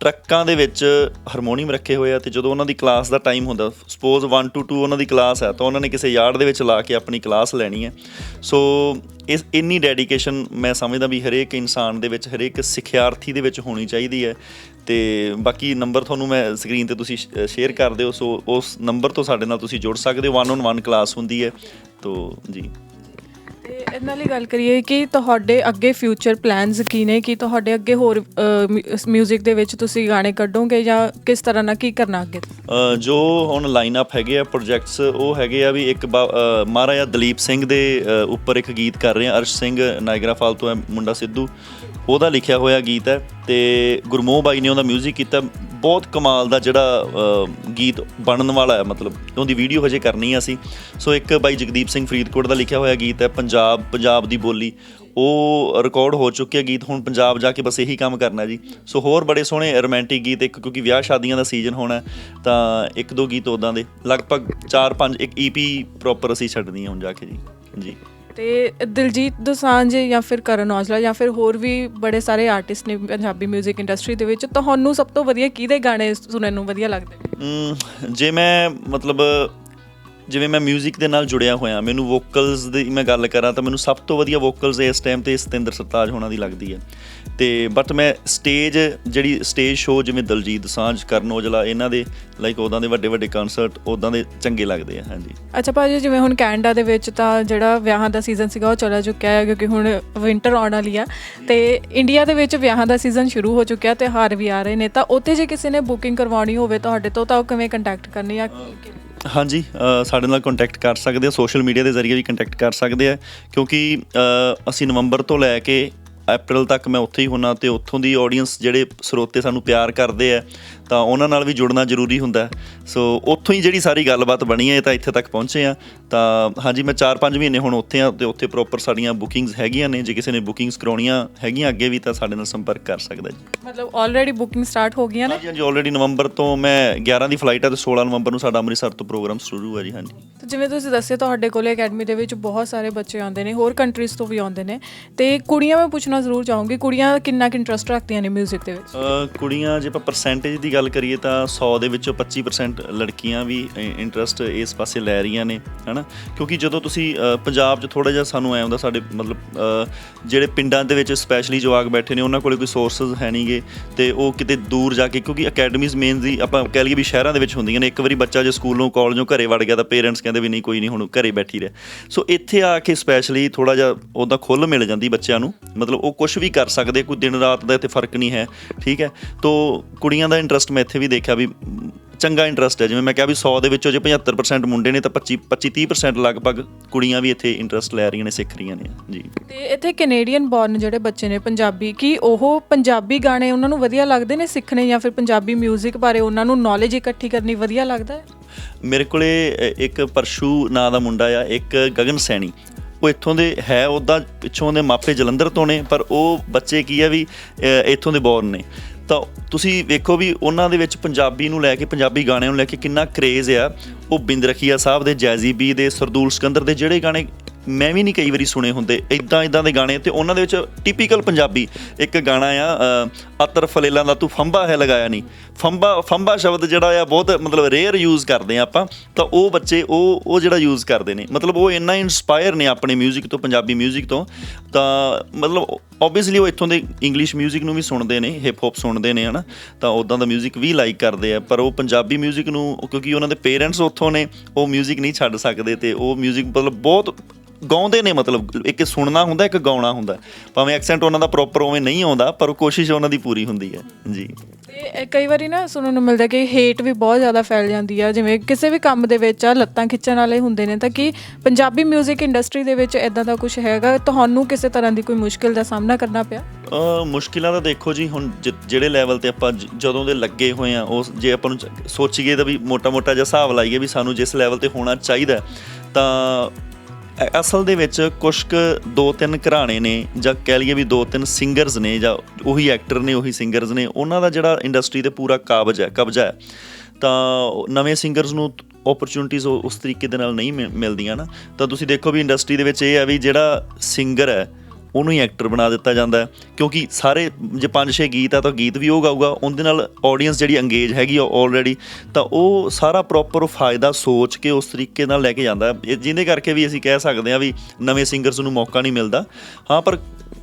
ਟਰੱਕਾਂ ਦੇ ਵਿੱਚ ਹਾਰਮੋਨੀਅਮ ਰੱਖੇ ਹੋਏ ਆ ਤੇ ਜਦੋਂ ਉਹਨਾਂ ਦੀ ਕਲਾਸ ਦਾ ਟਾਈਮ ਹੁੰਦਾ ਸਪੋਜ਼ 1 ਟੂ 2 ਉਹਨਾਂ ਦੀ ਕਲਾਸ ਹੈ ਤਾਂ ਉਹਨਾਂ ਨੇ ਕਿਸੇ ਯਾਰਡ ਦੇ ਵਿੱਚ ਲਾ ਕੇ ਆਪਣੀ ਕਲਾਸ ਲੈਣੀ ਹੈ। ਸੋ ਇਸ, ਇੰਨੀ ਡੈਡੀਕੇਸ਼ਨ ਮੈਂ ਸਮਝਦਾ ਵੀ ਹਰੇਕ ਇਨਸਾਨ ਦੇ ਵਿੱਚ, ਹਰੇਕ ਸਿੱਖਿਆਰਥੀ ਦੇ ਵਿੱਚ ਹੋਣੀ ਚਾਹੀਦੀ ਹੈ। ਤੇ ਬਾਕੀ ਨੰਬਰ ਤੁਹਾਨੂੰ ਮੈਂ ਸਕਰੀਨ ਤੇ ਤੁਸੀਂ ਸ਼ੇਅਰ ਕਰ ਦਿਓ ਸੋ ਉਸ ਨੰਬਰ ਤੋਂ ਸਾਡੇ ਨਾਲ ਤੁਸੀਂ ਜੁੜ ਸਕਦੇ ਹੋ ਵਨ ਔਨ ਵਨ ਕਲਾਸ ਹੁੰਦੀ ਹੈ। ਤੋ, ਜੀ। ਤੇ ਇਹਨਾਂ ਨਾਲ ਹੀ ਗੱਲ ਕਰੀਏ ਕਿ ਤੁਹਾਡੇ ਅੱਗੇ ਫਿਊਚਰ ਪਲਾਨਸ ਕੀ ਨੇ ਕਿ ਤੁਹਾਡੇ ਅੱਗੇ ਹੋਰ 뮤직 ਦੇ ਵਿੱਚ ਤੁਸੀਂ ਗਾਣੇ ਕੱਢੋਗੇ ਜਾਂ ਕਿਸ ਤਰ੍ਹਾਂ ਨਾਲ ਕੀ ਕਰਨਾ ਅੱਗੇ ਅ, ਜੋ ਹੁਣ ਲਾਈਨ ਅਪ ਹੈਗੇ ਆ ਪ੍ਰੋਜੈਕਟਸ ਉਹ ਹੈਗੇ ਆ ਵੀ ਇੱਕ ਬਾ- ਅ, ਮਹਾਰਾਜਾ ਦਲੀਪ ਸਿੰਘ ਦੇ ਅ, ਉੱਪਰ ਇੱਕ ਗੀਤ ਕਰ ਰਹੇ ਆ ਅਰਸ਼ ਸਿੰਘ ਨਾਇਗਰਾ ਫਾਲਤੂ ਹੈ ਮੁੰਡਾ ਸਿੱਧੂ ਉਹਦਾ ਲਿਖਿਆ ਹੋਇਆ ਗੀਤ ਹੈ ਤੇ ਗੁਰਮੋਹ ਬਾਈ ਨੇ ਉਹਦਾ 뮤직 ਕੀਤਾ ਬਹੁਤ ਕਮਾਲ ਦਾ ਜਿਹੜਾ ਗੀਤ ਬਣਨ ਵਾਲਾ ਹੈ, ਮਤਲਬ ਉਹਦੀ ਵੀਡੀਓ ਹਜੇ ਕਰਨੀ ਆ ਅਸੀਂ। ਸੋ ਇੱਕ ਬਾਈ ਜਗਦੀਪ ਸਿੰਘ ਫਰੀਦਕੋਟ ਦਾ ਲਿਖਿਆ ਹੋਇਆ ਗੀਤ ਹੈ, ਪੰਜਾਬ ਪੰਜਾਬ ਦੀ ਬੋਲੀ। ਉਹ ਰਿਕਾਰਡ ਹੋ ਚੁੱਕਿਆ ਗੀਤ, ਹੁਣ ਪੰਜਾਬ ਜਾ ਕੇ ਬਸ ਇਹੀ ਕੰਮ ਕਰਨਾ ਜੀ। ਸੋ ਹੋਰ ਬੜੇ ਸੋਹਣੇ ਰੋਮਾਂਟਿਕ ਗੀਤ, ਇੱਕ ਕਿਉਂਕਿ ਵਿਆਹ ਸ਼ਾਦੀਆਂ ਦਾ ਸੀਜ਼ਨ ਹੋਣਾ ਤਾਂ ਇੱਕ ਦੋ ਗੀਤ ਉਦਾਂ ਦੇ। ਲਗਭਗ 4-5 ਇੱਕ ਈਪੀ ਪ੍ਰੋਪਰ ਅਸੀਂ ਛੱਡਣੀ ਹੈ ਹੁਣ ਜਾ ਕੇ ਜੀ। ਜੀ। ਤੇ ਦਿਲਜੀਤ ਦੋਸਾਂਝ ਜਾਂ ਫਿਰ ਕਰਨ ਔਜਲਾ ਜਾਂ ਫਿਰ ਹੋਰ ਵੀ ਬੜੇ ਸਾਰੇ ਆਰਟਿਸਟ ਨੇ ਪੰਜਾਬੀ 뮤직 ਇੰਡਸਟਰੀ ਦੇ ਵਿੱਚ ਤੁਹਾਨੂੰ ਸਭ ਤੋਂ ਵਧੀਆ ਕਿਹਦੇ ਗਾਣੇ ਸੁਣਨ ਨੂੰ ਵਧੀਆ ਲੱਗਦੇ ਨੇ ਅਮ, ਜੇ ਮੈਂ ਮਤਲਬ ਜਿਵੇਂ ਮੈਂ 뮤직 ਦੇ ਨਾਲ ਜੁੜਿਆ ਹੋਇਆ ਮੈਨੂੰ ਵੋਕਲਸ ਦੀ ਮੈਂ ਗੱਲ ਕਰਾਂ ਤਾਂ ਮੈਨੂੰ ਸਭ ਤੋਂ ਵਧੀਆ ਵੋਕਲਸ ਇਸ ਟਾਈਮ ਤੇ ਸਤਿੰਦਰ ਸਰਤਾਜ ਹੋਣਾ ਦੀ ਲੱਗਦੀ ਹੈ ਤੇ ਬਟ ਮੈਂ ਸਟੇਜ ਜਿਹੜੀ ਸਟੇਜ ਸ਼ੋਅ ਜਿਵੇਂ ਦਲਜੀਤ ਦੋਸਾਂਝ ਕਰਨ ਔਜਲਾ ਇਹਨਾਂ ਦੇ ਲਾਈਕ ਉਦਾਂ ਦੇ ਵੱਡੇ ਵੱਡੇ ਕਨਸਰਟ ਉਦਾਂ ਦੇ ਚੰਗੇ ਲੱਗਦੇ ਆ ਹਾਂਜੀ। ਅੱਛਾ ਭਾਜੀ ਜਿਵੇਂ ਹੁਣ ਕੈਨੇਡਾ ਦੇ ਵਿੱਚ ਤਾਂ ਜਿਹੜਾ ਵਿਆਹਾਂ ਦਾ ਸੀਜ਼ਨ ਸੀਗਾ ਉਹ ਚਲਾ ਚੁੱਕਿਆ ਹੈ ਕਿਉਂਕਿ ਹੁਣ ਵਿੰਟਰ ਆਉਣ ਵਾਲੀ ਆ। ਤੇ ਇੰਡੀਆ ਦੇ ਵਿੱਚ ਵਿਆਹਾਂ ਦਾ ਸੀਜ਼ਨ ਸ਼ੁਰੂ ਹੋ ਚੁੱਕਿਆ ਤੇ ਹਾਰ ਵੀ ਆ ਰਹੇ ਨੇ ਤਾਂ ਉੱਥੇ ਜੇ ਕਿਸੇ ਨੇ ਬੁਕਿੰਗ ਕਰਵਾਉਣੀ ਹੋਵੇ ਤੁਹਾਡੇ ਤੋਂ ਤਾਂ ਉਹ ਕਿਵੇਂ ਕੰਟੈਕਟ ਕਰਨੀ ਆ? ਹਾਂਜੀ ਸਾਡੇ ਨਾਲ ਕੰਟੈਕਟ ਕਰ ਸਕਦੇ ਆ ਸੋਸ਼ਲ ਮੀਡੀਆ ਦੇ ਜ਼ਰੀਏ ਵੀ ਕੰਟੈਕਟ ਕਰ ਸਕਦੇ ਆ ਕਿਉਂਕਿ ਅਸੀਂ ਨਵੰਬਰ ਤੋਂ ਲੈ ਕੇ ਅਪ੍ਰੈਲ ਤੱਕ ਮੈਂ ਉੱਥੇ ਹੀ ਹੁੰਨਾ ਤੇ ਉੱਥੋਂ ਦੀ ਆਡੀਅנס ਜਿਹੜੇ ਸਰੋਤੇ ਸਾਨੂੰ ਪਿਆਰ ਕਰਦੇ ਆ ਤਾਂ ਉਹਨਾਂ ਨਾਲ ਵੀ ਜੁੜਨਾ ਜ਼ਰੂਰੀ ਹੁੰਦਾ। ਸੋ ਉੱਥੋਂ ਹੀ ਜਿਹੜੀ ਸਾਰੀ ਗੱਲਬਾਤ ਬਣੀ ਹੈ ਤਾਂ ਇੱਥੇ ਤੱਕ ਪਹੁੰਚੇ ਆ ਤਾਂ ਹਾਂਜੀ ਮੈਂ 4-5 ਮਹੀਨੇ ਹੁਣ ਉੱਥੇ ਆ ਤੇ ਉੱਥੇ ਪ੍ਰੋਪਰ ਸਾਡੀਆਂ ਬੁਕਿੰਗਸ ਹੈਗੀਆਂ ਨੇ। ਜੇ ਕਿਸੇ ਨੇ ਬੁਕਿੰਗਸ ਕਰਾਉਣੀਆਂ ਹੈਗੀਆਂ ਅੱਗੇ ਵੀ ਤਾਂ ਸਾਡੇ ਨਾਲ ਸੰਪਰਕ ਕਰ ਸਕਦਾ ਜੀ। ਮਤਲਬ ਆਲਰੇਡੀ ਬੁਕਿੰਗ ਸਟਾਰਟ ਹੋ ਗਈਆਂ ਨੇ? ਹਾਂਜੀ ਹਾਂਜੀ ਆਲਰੇਡੀ ਨਵੰਬਰ ਤੋਂ ਮੈਂ 11 ਦੀ ਫਲਾਈਟ ਹੈ ਤੇ 16 ਨਵੰਬਰ ਨੂੰ ਸਾਡਾ ਅੰਮ੍ਰਿਤਸਰ ਤੋਂ ਪ੍ਰੋਗਰਾਮ ਸ਼ੁਰੂ ਹੈ ਜੀ ਹਾਂਜੀ। ਤੇ ਜਿਵੇਂ ਤੁਸੀਂ ਦੱਸਿਆ ਤੁਹਾਡੇ ਕੋਲੇ ਅਕੈਡਮੀ ਦੇ ਵਿੱਚ ਬਹੁਤ ਸਾਰੇ ਬੱਚੇ ਆਉਂਦੇ ਨੇ ਹੋਰ ਕੰਟਰੀਜ਼ ਤੋਂ ਵੀ ਆਉਂਦੇ ਨੇ। ਤੇ ਕੁੜੀਆਂ ਮੈਂ ਪੁੱਛਣਾ ਜ਼ਰੂਰ ਚਾਹੂੰਗੀ ਕੁੜੀਆਂ ਕਿੰਨਾ ਕਿ ਇੰਟਰਸਟ ਰੱਖਦੀਆਂ ਨੇ 뮤직 ਦੇ ਵਿੱਚ? ਕੁੜੀਆਂ ਜੇ ਆਪਾਂ ਪਰਸੈਂਟੇਜ ਦੀ ਗੱਲ ਕਰੀਏ ਤਾਂ 100 ਦੇ ਵਿੱਚੋਂ 25% ਲੜਕੀਆਂ ਵੀ ਇੰਟਰਸਟ ਇਸ ਪਾਸੇ ਲੈ ਰਹੀਆਂ ਨੇ, ਹਨਾ? ਕਿਉਂਕਿ ਜਦੋਂ ਤੁਸੀਂ ਪੰਜਾਬ 'ਚ ਥੋੜਾ ਜਿਹਾ ਸਾਨੂੰ ਐ ਹੁੰਦਾ ਸਾਡੇ ਮਤਲਬ ਜਿਹੜੇ ਪਿੰਡਾਂ ਦੇ ਵਿੱਚ ਸਪੈਸ਼ਲੀ ਜਵਾਕ ਬੈਠੇ ਨੇ, ਉਹਨਾਂ ਕੋਲੇ ਕੋਈ ਸੋਰਸਸ ਹੈ ਨਹੀਂਗੇ ਤੇ ਉਹ ਕਿਤੇ ਦੂਰ ਜਾ ਕੇ, ਕਿਉਂਕਿ ਅਕੈਡਮੀਜ਼ ਮੇਨ ਦੀ ਆਪਾਂ ਕਹਿ ਲਈਏ ਵੀ ਸ਼ਹਿਰਾਂ ਦੇ ਵਿੱਚ ਹੁੰਦੀਆਂ ਨੇ। ਇੱਕ ਵਾਰੀ ਬੱਚਾ ਜੇ ਸਕੂਲੋਂ ਕਾਲਜੋਂ ਘਰੇ ਵੜ ਗਿਆ ਤਾਂ ਪੇਰੈਂਟਸ ਕਹਿੰਦੇ ਵੀ ਨਹੀਂ, ਕੋਈ ਨਹੀਂ, ਹੁਣ ਘਰੇ ਬੈਠੀ ਰਹਿ। ਸੋ ਇੱਥੇ ਆ ਕੇ ਸਪੈਸ਼ਲੀ ਥੋੜਾ ਜਿਹਾ ਉਹਦਾ ਖੁੱਲ ਮਿਲ ਜਾਂਦੀ ਬੱਚਿਆਂ ਨੂੰ। ਮਤਲਬ ਉਹ ਕੁਝ ਵੀ ਕਰ ਸਕਦੇ, ਕੋਈ ਦਿਨ ਰਾਤ ਦਾ ਇੱਥੇ ਫ਼ਰਕ ਨਹੀਂ ਹੈ, ਠੀਕ ਹੈ? ਤੋ ਕੁੜੀਆਂ ਦਾ ਇੰਟਰਸਟ ਮੈਂ ਇੱਥੇ ਵੀ ਦੇਖਿਆ ਵੀ ਚੰਗਾ ਇੰਟਰਸਟ ਹੈ। ਜਿਵੇਂ ਮੈਂ ਕਿਹਾ ਵੀ 100 ਦੇ ਵਿੱਚੋਂ ਜੇ 75% ਮੁੰਡੇ ਨੇ ਤਾਂ 25 25 30% ਲਗਭਗ ਕੁੜੀਆਂ ਵੀ ਇੱਥੇ ਇੰਟਰਸਟ ਲੈ ਰਹੀਆਂ ਨੇ ਸਿੱਖ ਰਹੀਆਂ ਨੇ। ਜੀ। ਤੇ ਇੱਥੇ ਕੈਨੇਡੀਅਨ ਬੌਰਨ ਜਿਹੜੇ ਬੱਚੇ ਨੇ ਪੰਜਾਬੀ ਕੀ ਉਹ ਪੰਜਾਬੀ ਗਾਣੇ ਉਹਨਾਂ ਨੂੰ ਵਧੀਆ ਲੱਗਦੇ ਨੇ ਸਿੱਖਣੇ ਜਾਂ ਫਿਰ ਪੰਜਾਬੀ 뮤직 ਬਾਰੇ ਉਹਨਾਂ ਨੂੰ ਨੌਲੇਜ ਇਕੱਠੀ ਕਰਨੀ ਵਧੀਆ ਲੱਗਦਾ ਹੈ? ਮੇਰੇ ਕੋਲੇ ਇੱਕ ਪਰਸ਼ੂ ਨਾਂ ਦਾ ਮੁੰਡਾ ਆ ਇੱਕ ਗਗਨ ਸੈਣੀ। ਉਹ ਇੱਥੋਂ ਦੇ ਹੈ ਉਹਦਾ ਪਿੱਛੋਂ ਦੇ ਮਾਪੇ ਜਲੰਧਰ ਤੋਂ ਨੇ ਪਰ ਉਹ ਬੱਚੇ ਕੀ ਆ ਵੀ ਇੱਥੋਂ ਦੇ ਬੌਰਨ ਨੇ। ਤਾਂ ਤੁਸੀਂ ਵੇਖੋ ਵੀ ਉਹਨਾਂ ਦੇ ਵਿੱਚ ਪੰਜਾਬੀ ਨੂੰ ਲੈ ਕੇ, ਪੰਜਾਬੀ ਗਾਣਿਆਂ ਨੂੰ ਲੈ ਕੇ ਕਿੰਨਾ ਕਰੇਜ਼ ਆ। ਉਹ ਬਿੰਦ ਰਖੀਆ ਸਾਹਿਬ ਦੇ ਜੈਜੀਬੀ ਦੇ, ਸਰਦੂਲ ਸਿਕੰਦਰ ਦੇ ਜਿਹੜੇ ਗਾਣੇ ਮੈਂ ਵੀ ਨਹੀਂ ਕਈ ਵਾਰੀ ਸੁਣੇ ਹੁੰਦੇ ਇਦਾਂ ਇਦਾਂ ਦੇ ਗਾਣੇ ਤੇ ਉਹਨਾਂ ਦੇ ਵਿੱਚ ਟਿਪੀਕਲ ਪੰਜਾਬੀ ਇੱਕ ਗਾਣਾ ਆ ਅ, ਅਤਰ ਫਲੇਲਾਂ ਦਾ ਤੂੰ ਫੰਬਾ ਹੈ ਲਗਾਇਆ ਨਹੀਂ ਫੰਬਾ ਫੰਬਾ ਸ਼ਬਦ ਜਿਹੜਾ ਆ ਬਹੁਤ ਮਤਲਬ ਰੇਅਰ ਯੂਜ਼ ਕਰਦੇ ਆ ਆਪਾਂ ਤਾਂ ਉਹ ਬੱਚੇ ਉਹ ਉਹ ਜਿਹੜਾ ਯੂਜ਼ ਕਰਦੇ ਨੇ ਮਤਲਬ ਉਹ ਇੰਨਾ ਇਨਸਪਾਇਰ ਨੇ ਆਪਣੇ 뮤직 ਤੋਂ ਪੰਜਾਬੀ 뮤직 ਤੋਂ ਤਾਂ ਮਤਲਬ ਆਬਵੀਅਸਲੀ ਉਹ ਇੱਥੋਂ ਦੇ ਇੰਗਲਿਸ਼ 뮤직 ਨੂੰ ਵੀ ਸੁਣਦੇ ਨੇ ਹਿਪ ਹੌਪ ਸੁਣਦੇ ਨੇ ਹਨਾ ਤਾਂ ਉਦਾਂ ਦਾ 뮤직 ਵੀ ਲਾਈਕ ਕਰਦੇ ਆ ਪਰ ਉਹ ਪੰਜਾਬੀ 뮤직 ਨੂੰ ਕਿਉਂਕਿ ਉਹਨਾਂ ਦੇ ਪੇਰੈਂਟਸ ਉੱਥੋਂ ਨੇ ਉਹ 뮤직 ਨਹੀਂ ਛੱਡ ਸਕਦੇ ਤੇ ਉਹ 뮤직 ਮਤਲਬ ਬਹੁਤ ਗਾਉਂਦੇ ਨੇ ਮਤਲਬ ਇੱਕ ਸੁਣਨਾ ਹੁੰਦਾ ਇੱਕ ਗਾਉਣਾ ਹੁੰਦਾ। ਭਾਵੇਂ ਐਕਸੈਂਟ ਉਹਨਾਂ ਦਾ ਪ੍ਰੋਪਰ ਉਵੇਂ ਨਹੀਂ ਆਉਂਦਾ ਪਰ ਕੋਸ਼ਿਸ਼ ਉਹਨਾਂ ਦੀ ਪੂਰੀ ਹੁੰਦੀ ਹੈ। ਜੀ। ਤੇ ਇਹ ਕਈ ਵਾਰੀ ਨਾ ਸੁਣਨ ਨੂੰ ਮਿਲਦਾ ਕਿ ਹੇਟ ਵੀ ਬਹੁਤ ਜ਼ਿਆਦਾ ਫੈਲ ਜਾਂਦੀ ਆ। ਜਿਵੇਂ ਕਿਸੇ ਵੀ ਕੰਮ ਦੇ ਵਿੱਚ ਆ ਲੱਤਾਂ ਖਿੱਚਣ ਵਾਲੇ ਹੁੰਦੇ ਨੇ ਤਾਂ ਕਿ ਪੰਜਾਬੀ 뮤직 ਇੰਡਸਟਰੀ ਦੇ ਵਿੱਚ ਇਦਾਂ ਦਾ ਕੁਝ ਹੈਗਾ? ਤੁਹਾਨੂੰ ਕਿਸੇ ਤਰ੍ਹਾਂ ਦੀ ਕੋਈ ਮੁਸ਼ਕਿਲ ਦਾ ਸਾਹਮਣਾ ਕਰਨਾ ਪਿਆ? ਅ ਮੁਸ਼ਕਿਲਾਂ ਤਾਂ ਦੇਖੋ ਜੀ ਹੁਣ ਜਿਹੜੇ ਲੈਵਲ ਤੇ ਆਪਾਂ ਜਦੋਂ ਦੇ ਲੱਗੇ ਹੋਏ ਆ ਉਸ ਜੇ ਆਪਾਂ ਨੂੰ ਸੋਚੀਏ ਤਾਂ ਵੀ ਮੋਟਾ-ਮੋਟਾ ਜਿਹਾ ਹਿਸਾਬ ਲਾਈਏ ਵੀ ਸਾਨੂੰ ਜਿਸ ਲੈਵਲ ਤੇ ਹੋਣਾ ਚਾਹੀਦਾ ਤਾਂ ਅਸਲ ਦੇ ਵਿੱਚ ਕੁਛ ਕੁ ਦੋ ਤਿੰਨ ਘਰਾਣੇ ਨੇ ਜਾਂ ਕਹਿ ਲਈਏ ਵੀ ਦੋ ਤਿੰਨ ਸਿੰਗਰਸ ਨੇ ਜਾਂ ਉਹੀ ਐਕਟਰ ਨੇ, ਉਹੀ ਸਿੰਗਰਸ ਨੇ, ਉਹਨਾਂ ਦਾ ਜਿਹੜਾ ਇੰਡਸਟਰੀ ਤੇ ਪੂਰਾ ਕਾਬਜ ਹੈ, ਕਬਜ਼ਾ ਹੈ, ਤਾਂ ਨਵੇਂ ਸਿੰਗਰਸ ਨੂੰ ਓਪਰਚੁਨਿਟੀਜ਼ ਉਸ ਤਰੀਕੇ ਦੇ ਨਾਲ ਨਹੀਂ ਮਿ- ਮਿਲਦੀਆਂ ਨਾ। ਤਾਂ ਤੁਸੀਂ ਦੇਖੋ ਵੀ ਇੰਡਸਟਰੀ ਦੇ ਵਿੱਚ ਇਹ ਹੈ ਵੀ ਜਿਹੜਾ ਸਿੰਗਰ ਹੈ ਉਹਨੂੰ ਹੀ ਐਕਟਰ ਬਣਾ ਦਿੱਤਾ ਜਾਂਦਾ ਕਿਉਂਕਿ ਸਾਰੇ ਜੇ ਪੰਜ ਛੇ ਗੀਤ ਆ, ਤਾਂ ਗੀਤ ਵੀ ਉਹ ਗਾਊਗਾ। ਉਹਦੇ ਨਾਲ ਆਡੀਅנס ਜਿਹੜੀ ਅੰਗੇਜ ਹੈਗੀ ਆ ਆਲਰੇਡੀ ਤਾਂ ਉਹ ਸਾਰਾ ਪ੍ਰੋਪਰ ਫਾਇਦਾ ਸੋਚ ਕੇ ਉਸ ਤਰੀਕੇ ਨਾਲ ਲੈ ਕੇ ਜਾਂਦਾ ਜਿਹਦੇ ਕਰਕੇ ਵੀ ਅਸੀਂ ਕਹਿ ਸਕਦੇ ਹਾਂ ਵੀ ਨਵੇਂ ਸਿੰਗਰਸ ਨੂੰ ਮੌਕਾ ਨਹੀਂ ਮਿਲਦਾ। ਹਾਂ, ਪਰ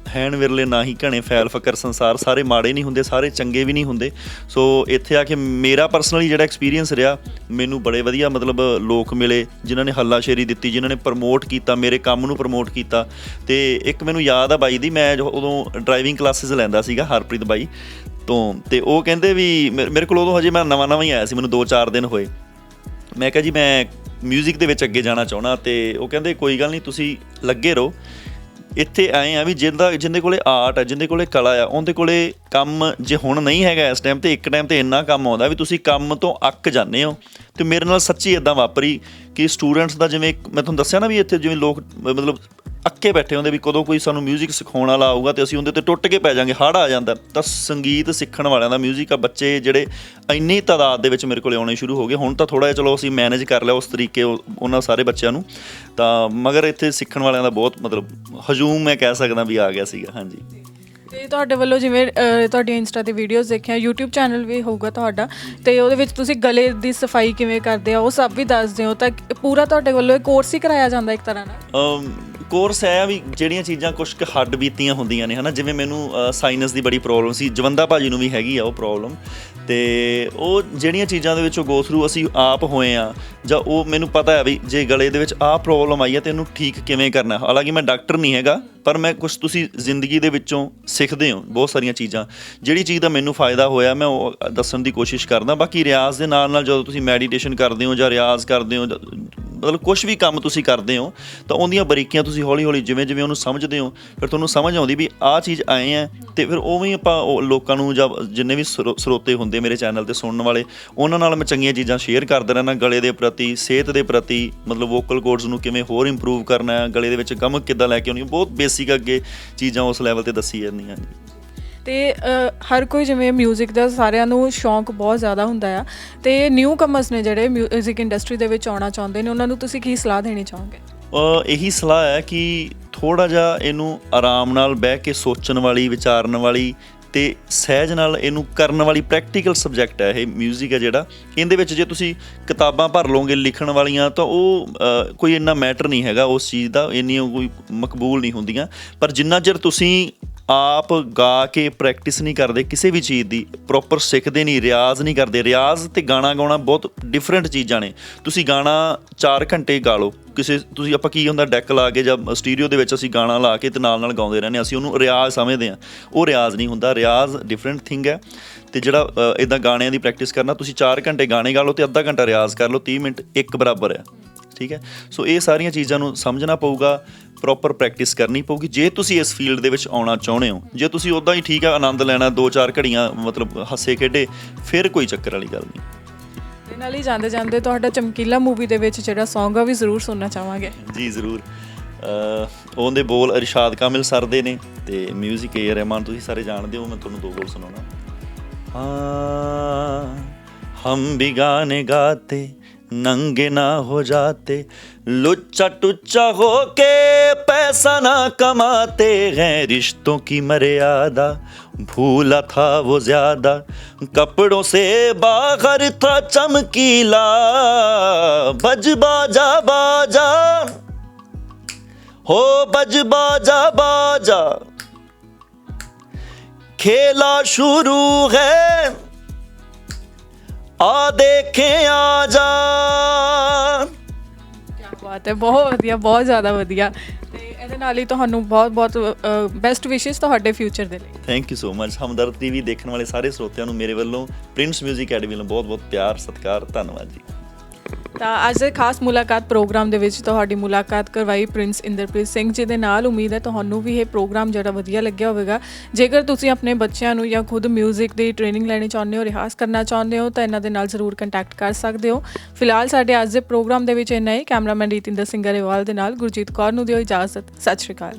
ਹੈਣ ਵਿਰਲੇ ਨਾ ਹੀ ਘਣੇ ਫੈਲ ਫਕਰ ਸੰਸਾਰ, ਸਾਰੇ ਮਾੜੇ ਨਹੀਂ ਹੁੰਦੇ, ਸਾਰੇ ਚੰਗੇ ਵੀ ਨਹੀਂ ਹੁੰਦੇ। ਸੋ ਇੱਥੇ ਆ ਕੇ ਮੇਰਾ ਪਰਸਨਲੀ ਜਿਹੜਾ ਐਕਸਪੀਰੀਅੰਸ ਰਿਹਾ, ਮੈਨੂੰ ਬੜੇ ਵਧੀਆ ਮਤਲਬ ਲੋਕ ਮਿਲੇ, ਜਿਨ੍ਹਾਂ ਨੇ ਹੱਲਾਸ਼ੇਰੀ ਦਿੱਤੀ, ਜਿਨ੍ਹਾਂ ਨੇ ਪ੍ਰਮੋਟ ਕੀਤਾ, ਮੇਰੇ ਕੰਮ ਨੂੰ ਪ੍ਰਮੋਟ ਕੀਤਾ। ਤੇ ਇੱਕ ਮੈਨੂੰ ਯਾਦ ਆ ਬਾਈ ਦੀ, ਮੈਂ ਜੋ, ਉਦੋਂ ਡਰਾਈਵਿੰਗ ਕਲਾਸਿਸ ਲੈਂਦਾ ਸੀਗਾ, ਹਰਪ੍ਰੀਤ ਬਾਈ ਤੋਂ। ਤੇ ਉਹ ਕਹਿੰਦੇ ਵੀ ਮੇ- ਮੇਰੇ ਕੋਲ ਉਦੋਂ ਹਜੇ ਮੈਂ ਨਵਾਂ ਨਵਾਂ ਹੀ ਆਇਆ ਸੀ, ਮੈਨੂੰ 2-4 ਦਿਨ ਹੋਏ। ਮੈਂ ਕਿਹਾ ਜੀ, ਮੈਂ 뮤직 ਦੇ ਵਿੱਚ ਅੱਗੇ ਜਾਣਾ ਚਾਹਣਾ ਤੇ ਉਹ ਕਹਿੰਦੇ, ਕੋਈ ਗੱਲ ਨਹੀਂ, ਤੁਸੀਂ ਲੱਗੇ ਰਹੋ। ਇੱਥੇ ਆਏ ਆ ਵੀ ਜਿੰਦਾ ਜਿੰਦੇ ਕੋਲੇ ਆਰਟ ਆ, ਜਿੰਦੇ ਕੋਲੇ ਕਲਾ ਆ, ਉਹਦੇ ਕੋਲੇ ਕੰਮ ਜੇ ਹੁਣ ਨਹੀਂ ਹੈਗਾ ਇਸ ਟਾਈਮ ਤੇ, ਇੱਕ ਟਾਈਮ ਤੇ ਇੰਨਾ ਕੰਮ ਆਉਂਦਾ ਵੀ ਤੁਸੀਂ ਕੰਮ ਤੋਂ ਅੱਕ ਜਾਂਦੇ ਹੋ। ਤੇ ਮੇਰੇ ਨਾਲ ਸੱਚੀ ਇਦਾਂ ਵਾਪਰੀ ਕਿ ਸਟੂਡੈਂਟਸ ਦਾ ਜਿਵੇਂ ਮੈਂ ਤੁਹਾਨੂੰ ਦੱਸਿਆ ਨਾ ਵੀ ਇੱਥੇ ਜਿਵੇਂ ਲੋਕ, ਮਤਲਬ ਅੱਕੇ ਬੈਠੇ ਹੁੰਦੇ ਵੀ ਕਦੋਂ ਕੋਈ ਸਾਨੂੰ 뮤직 ਸਿਖਾਉਣ ਵਾਲਾ ਆਊਗਾ ਤੇ ਅਸੀਂ ਉਹਦੇ ਤੇ ਟੁੱਟ ਕੇ ਪੈ ਜਾਾਂਗੇ ਹੜ ਆ ਜਾਂਦਾ ਤਾਂ ਸੰਗੀਤ ਸਿੱਖਣ ਵਾਲਿਆਂ ਦਾ 뮤직 ਆ ਬੱਚੇ ਜਿਹੜੇ ਇੰਨੀ ਤਾਦਾਦ ਦੇ ਵਿੱਚ ਮੇਰੇ ਕੋਲੇ ਆਉਣੇ ਸ਼ੁਰੂ ਹੋ ਗਏ ਹੁਣ ਤਾਂ ਥੋੜਾ ਜਿਹਾ ਚਲੋ ਅਸੀਂ ਮੈਨੇਜ ਕਰ ਲਿਆ ਉਸ ਤਰੀਕੇ ਉਹ- ਉਹਨਾਂ ਸਾਰੇ ਬੱਚਿਆਂ ਨੂੰ ਤਾਂ ਮਗਰ ਇੱਥੇ ਸਿੱਖਣ ਵਾਲਿਆਂ ਦਾ ਬਹੁਤ ਮਤਲਬ ਹਜੂਮ ਮੈਂ ਕਹਿ ਸਕਦਾ ਵੀ ਆ ਗਿਆ ਸੀਗਾ ਹਾਂਜੀ ਤੇ ਤੁਹਾਡੇ ਵੱਲੋਂ ਜਿਵੇਂ ਅਹ, ਤੁਹਾਡੀਆਂ ਇੰਸਟਾ ਤੇ ਵੀਡੀਓਜ਼ ਦੇਖਿਆ YouTube ਚੈਨਲ ਵੀ ਹੋਊਗਾ ਤੁਹਾਡਾ ਤੇ ਉਹਦੇ ਵਿੱਚ ਤੁਸੀਂ ਗਲੇ ਦੀ ਸਫ਼ਾਈ ਕਿਵੇਂ ਕਰਦੇ ਆ ਉਹ ਸਭ ਵੀ ਦੱਸਦੇ ਹੋ ਤਾਂ ਪੂਰਾ ਤੁਹਾਡੇ ਵੱਲੋਂ ਇਹ ਕੋਰਸ ਹੀ ਕਰਾਇਆ ਜਾਂਦਾ ਇੱਕ ਤਰ੍ਹਾਂ ਨਾਲ? ਕੋਰਸ ਹੈ ਵੀ ਜਿਹੜੀਆਂ ਚੀਜ਼ਾਂ ਕੁਝ ਕੁ ਹੱਡ ਬੀਤੀਆਂ ਹੁੰਦੀਆਂ ਨੇ ਹਨਾ? ਜਿਵੇਂ ਮੈਨੂੰ ਸਾਈਨਸ ਦੀ ਬੜੀ ਪ੍ਰੋਬਲਮ ਸੀ ਜਵੰਦਾ ਭਾਜੀ ਨੂੰ ਵੀ ਹੈਗੀ ਆ ਉਹ ਪ੍ਰੋਬਲਮ ਤੇ ਉਹ ਜਿਹੜੀਆਂ ਚੀਜ਼ਾਂ ਦੇ ਵਿੱਚੋਂ ਗੋ ਥਰੂ ਅਸੀਂ ਆਪ ਹੋਏ ਆ ਜਾਂ ਉਹ ਮੈਨੂੰ ਪਤਾ ਹੈ ਵੀ ਜੇ ਗਲੇ ਦੇ ਵਿੱਚ ਆਹ ਪ੍ਰੋਬਲਮ ਆਈ ਹੈ ਤੇ ਇਹਨੂੰ ਠੀਕ ਕਿਵੇਂ ਕਰਨਾ ਹਾਲਾਂਕਿ ਮੈਂ ਡਾਕਟਰ ਨਹੀਂ ਹੈਗਾ ਪਰ ਮੈਂ ਕੁਝ ਤੁਸੀਂ ਜ਼ਿੰਦਗੀ ਦੇ ਵਿੱਚੋਂ ਸਿੱਖਦੇ ਹੋ ਬਹੁਤ ਸਾਰੀਆਂ ਚੀਜ਼ਾਂ। ਜਿਹੜੀ ਚੀਜ਼ ਦਾ ਮੈਨੂੰ ਫਾਇਦਾ ਹੋਇਆ, ਮੈਂ ਉਹ ਦੱਸਣ ਦੀ ਕੋਸ਼ਿਸ਼ ਕਰਦਾ। ਬਾਕੀ ਰਿਆਜ਼ ਦੇ ਨਾਲ ਨਾਲ ਜਦੋਂ ਤੁਸੀਂ ਮੈਡੀਟੇਸ਼ਨ ਕਰਦੇ ਹੋ ਜਾਂ ਰਿਆਜ਼ ਕਰਦੇ ਹੋ ਮਤਲਬ ਕੁਝ ਵੀ ਕੰਮ ਤੁਸੀਂ ਕਰਦੇ ਹੋ, ਤਾਂ ਉਹਦੀਆਂ ਬਰੀਕੀਆਂ ਤੁਸੀਂ ਹੌਲੀ ਹੌਲੀ ਜਿਵੇਂ ਜਿਵੇਂ ਉਹਨੂੰ ਸਮਝਦੇ ਹੋ, ਫਿਰ ਤੁਹਾਨੂੰ ਸਮਝ ਆਉਂਦੀ ਵੀ ਆਹ ਚੀਜ਼ ਆਏ ਆ ਤੇ ਫਿਰ ਉਵੇਂ ਹੀ ਆਪਾਂ ਉਹ ਲੋਕਾਂ ਨੂੰ ਜਾਂ ਜਿੰਨੇ ਵੀ ਸਰੋ- ਸਰੋਤੇ ਹੁੰਦੇ ਮੇਰੇ ਚੈਨਲ ਤੇ ਸੁਣਨ ਵਾਲੇ, ਉਹਨਾਂ ਨਾਲ ਮੈਂ ਚੰਗੀਆਂ ਚੀਜ਼ਾਂ ਸ਼ੇਅਰ ਕਰਦਾ ਰਹਿਣਾ ਗਲੇ ਦੇ ਪ੍ਰਤੀ, ਸਿਹਤ ਦੇ ਪ੍ਰਤੀ, ਮਤਲਬ ਵੋਕਲ ਕੋਡਸ ਨੂੰ ਕਿਵੇਂ ਹੋਰ ਇੰਪਰੂਵ ਕਰਨਾ ਹੈ ਗਲੇ ਦੇ ਵਿੱਚ ਗਮਕ ਕਿੱਦਾਂ ਲੈ ਕੇ ਆਉਣੀ, ਬਹੁਤ ਬੇਸਿਕ ਅੱਗੇ ਚੀਜ਼ਾਂ ਉਸ ਲੈਵਲ ਤੇ ਦੱਸੀ ਜਾਂਦੀਆਂ ਜੀ ਤੇ ਅਹ, ਹਰ ਕੋਈ ਜਿਵੇਂ 뮤직 ਦਾ ਸਾਰਿਆਂ ਨੂੰ ਸ਼ੌਂਕ ਬਹੁਤ ਜ਼ਿਆਦਾ ਹੁੰਦਾ ਆ ਤੇ ਨਿਊ ਕਮਰਸ ਨੇ ਜਿਹੜੇ 뮤직 ਇੰਡਸਟਰੀ ਦੇ ਵਿੱਚ ਆਉਣਾ ਚਾਹੁੰਦੇ ਨੇ ਉਹਨਾਂ ਨੂੰ ਤੁਸੀਂ ਕੀ ਸਲਾਹ ਦੇਣੀ ਚਾਹੋਗੇ ਅ, ਇਹੀ ਸਲਾਹ ਹੈ ਕਿ ਥੋੜਾ ਜਿਹਾ ਇਹਨੂੰ ਆਰਾਮ ਨਾਲ ਬਹਿ ਕੇ ਸੋਚਣ ਵਾਲੀ ਵਿਚਾਰਨ ਵਾਲੀ ਤੇ ਸਹਿਜ ਨਾਲ ਇਹਨੂੰ ਕਰਨ ਵਾਲੀ ਪ੍ਰੈਕਟੀਕਲ ਸਬਜੈਕਟ ਹੈ ਇਹ 뮤직 ਹੈ ਜਿਹੜਾ। ਇਹਦੇ ਵਿੱਚ ਜੇ ਤੁਸੀਂ ਕਿਤਾਬਾਂ ਭਰ ਲਓਗੇ ਲਿਖਣ ਵਾਲੀਆਂ, ਤਾਂ ਉਹ ਕੋਈ ਇੰਨਾ ਮੈਟਰ ਨਹੀਂ ਹੈਗਾ ਉਸ ਚੀਜ਼ ਦਾ, ਇੰਨੀਆਂ ਕੋਈ ਮਕਬੂਲ ਨਹੀਂ ਹੁੰਦੀਆਂ। ਪਰ ਜਿੰਨਾ ਚਿਰ ਤੁਸੀਂ ਆਪ ਗਾ ਕੇ ਪ੍ਰੈਕਟਿਸ ਨਹੀਂ ਕਰਦੇ, ਕਿਸੇ ਵੀ ਚੀਜ਼ ਦੀ ਪ੍ਰੋਪਰ ਸਿੱਖਦੇ ਨਹੀਂ, ਰਿਆਜ਼ ਨਹੀਂ ਕਰਦੇ। ਰਿਆਜ਼ ਤੇ ਗਾਣਾ ਗਾਉਣਾ ਬਹੁਤ ਡਿਫਰੈਂਟ ਚੀਜ਼ਾਂ ਨੇ। ਤੁਸੀਂ ਗਾਣਾ 4 ਘੰਟੇ ਗਾ ਲਓ। ਕਿਸੇ, ਤੁਸੀਂ ਆਪਾਂ ਕੀ ਹੁੰਦਾ ਡੈਕ ਲਾ ਕੇ ਜਾਂ ਸਟੀਰੀਓ ਦੇ ਵਿੱਚ ਅਸੀਂ ਗਾਣਾ ਲਾ ਕੇ ਤੇ ਨਾਲ ਨਾਲ ਗਾਉਂਦੇ ਰਹਿੰਦੇ ਹਾਂ। ਅਸੀਂ ਉਹਨੂੰ ਰਿਆਜ਼ ਸਮਝਦੇ ਹਾਂ। ਉਹ ਰਿਆਜ਼ ਨਹੀਂ ਹੁੰਦਾ। ਰਿਆਜ਼ ਡਿਫਰੈਂਟ ਥਿੰਗ ਹੈ। ਤੇ ਜਿਹੜਾ ਇਦਾਂ ਗਾਣਿਆਂ ਦੀ ਪ੍ਰੈਕਟਿਸ ਕਰਨਾ, ਤੁਸੀਂ 4 ਘੰਟੇ ਗਾਣੇ ਗਾ ਲਓ ਤੇ ਅੱਧਾ ਘੰਟਾ ਰਿਆਜ਼ ਕਰ ਲਓ। 30 ਮਿੰਟ ਇੱਕ ਬਰਾਬਰ ਹੈ। ਠੀਕ ਹੈ? ਸੋ ਇਹ ਸਾਰੀਆਂ ਚੀਜ਼ਾਂ ਨੂੰ ਸਮਝਣਾ ਪਊਗਾ ਪ੍ਰੋਪਰ ਪ੍ਰੈਕਟਿਸ ਕਰਨੀ ਪਊਗੀ। ਜੇ ਤੁਸੀਂ ਇਸ ਫੀਲਡ ਦੇ ਵਿੱਚ ਆਉਣਾ ਚਾਹੁੰਦੇ ਹੋ ਜੇ ਤੁਸੀਂ ਉਦਾਂ ਹੀ ਠੀਕ ਆ ਆਨੰਦ ਲੈਣਾ 2-4 ਘੜੀਆਂ ਮਤਲਬ ਹੱਸੇ ਖੇਡੇ ਫਿਰ ਕੋਈ ਚੱਕਰ ਵਾਲੀ ਗੱਲ ਨਹੀਂ। ਤੇ ਨਾਲ ਹੀ ਜਾਂਦੇ ਜਾਂਦੇ ਤੁਹਾਡਾ ਚਮਕੀਲਾ ਮੂਵੀ ਦੇ ਵਿੱਚ ਜਿਹੜਾ ਸੌਂਗ ਆ ਵੀ ਜ਼ਰੂਰ ਸੁਣਨਾ ਚਾਹਾਂਗੇ। ਜੀ ਜ਼ਰੂਰ। ਉਹਦੇ ਬੋਲ ਇਰਸ਼ਾਦ ਕਾਮਿਲ ਸਰ ਦੇ ਨੇ ਤੇ 뮤직 ਏ ਰਹਿਮਾਨ ਤੁਸੀਂ ਸਾਰੇ ਜਾਣਦੇ ਹੋ ਮੈਂ ਤੁਹਾਨੂੰ ਦੋ ਬੋਲ ਸੁਣਾਉਣਾ। ਹਾਂ ਹਮ ਵੀ ਗਾਣੇ ਗਾਤੇ नंगे ना हो जाते लुच्चा टुच्चा होके पैसा ना कमाते। हैं रिश्तों की मर्यादा, भूला था वो ज़्यादा। कपड़ों से बाहर था चमकीला बज बाजा बाजा। हो बज बाजा बाजा। खेला शुरू है। ਆ ਦੇਖੇ ਆ ਜਾ। ਕੀ ਬਾਤ ਹੈ ਬਹੁਤ ਵਧੀਆ ਬਹੁਤ ਜ਼ਿਆਦਾ ਵਧੀਆ। ਤੇ ਇਹਦੇ ਨਾਲ ਹੀ ਤੁਹਾਨੂੰ ਬਹੁਤ ਬਹੁਤ ਬੈਸਟ ਵਿਸ਼ੇਸ ਤੁਹਾਡੇ ਫਿਊਚਰ ਦੇ ਲਈ। Thank you so much Hamdard TV ਦੇਖਣ ਵਾਲੇ ਸਾਰੇ ਸਰੋਤਿਆਂ ਨੂੰ ਮੇਰੇ ਵੱਲੋਂ ਪ੍ਰਿੰਸ 뮤직 ਅਕੈਡਮੀ ਵੱਲੋਂ ਬਹੁਤ-ਬਹੁਤ ਪਿਆਰ ਸਤਿਕਾਰ ਧੰਨਵਾਦ ਜੀ। ਤਾਂ ਅੱਜ ਦੇ ਖਾਸ ਮੁਲਾਕਾਤ ਪ੍ਰੋਗਰਾਮ ਦੇ ਵਿੱਚ ਤੁਹਾਡੀ ਮੁਲਾਕਾਤ ਕਰਵਾਈ ਪ੍ਰਿੰਸ ਇੰਦਰਪ੍ਰੀਤ ਸਿੰਘ ਜੀ ਦੇ ਨਾਲ। ਉਮੀਦ ਹੈ ਤੁਹਾਨੂੰ ਵੀ ਇਹ ਪ੍ਰੋਗਰਾਮ ਜਿਹੜਾ ਵਧੀਆ ਲੱਗਿਆ ਹੋਵੇਗਾ। ਜੇਕਰ ਤੁਸੀਂ ਆਪਣੇ ਬੱਚਿਆਂ ਨੂੰ ਜਾਂ ਖੁਦ 뮤직 ਦੀ ਟ੍ਰੇਨਿੰਗ ਲੈਣੀ ਚਾਹੁੰਦੇ ਹੋ, ਰਿਹਾਜ਼ ਕਰਨਾ ਚਾਹੁੰਦੇ ਹੋ, ਤਾਂ ਇਹਨਾਂ ਦੇ ਨਾਲ ਜ਼ਰੂਰ ਕੰਟੈਕਟ ਕਰ ਸਕਦੇ ਹੋ। ਫਿਲਹਾਲ ਸਾਡੇ ਅੱਜ ਦੇ ਪ੍ਰੋਗਰਾਮ ਦੇ ਵਿੱਚ ਇੰਨਾ ਹੀ। ਕੈਮਰਾਮੈਨ ਰੀਤਿੰਦਰ ਸਿੰਘ ਗਰੇਵਾਲ ਦੇ ਨਾਲ ਗੁਰਜੀਤ ਕੌਰ ਨੂੰ ਦਿਓ ਇਜਾਜ਼ਤ। ਸਤਿ ਸ਼੍ਰੀ ਅਕਾਲ।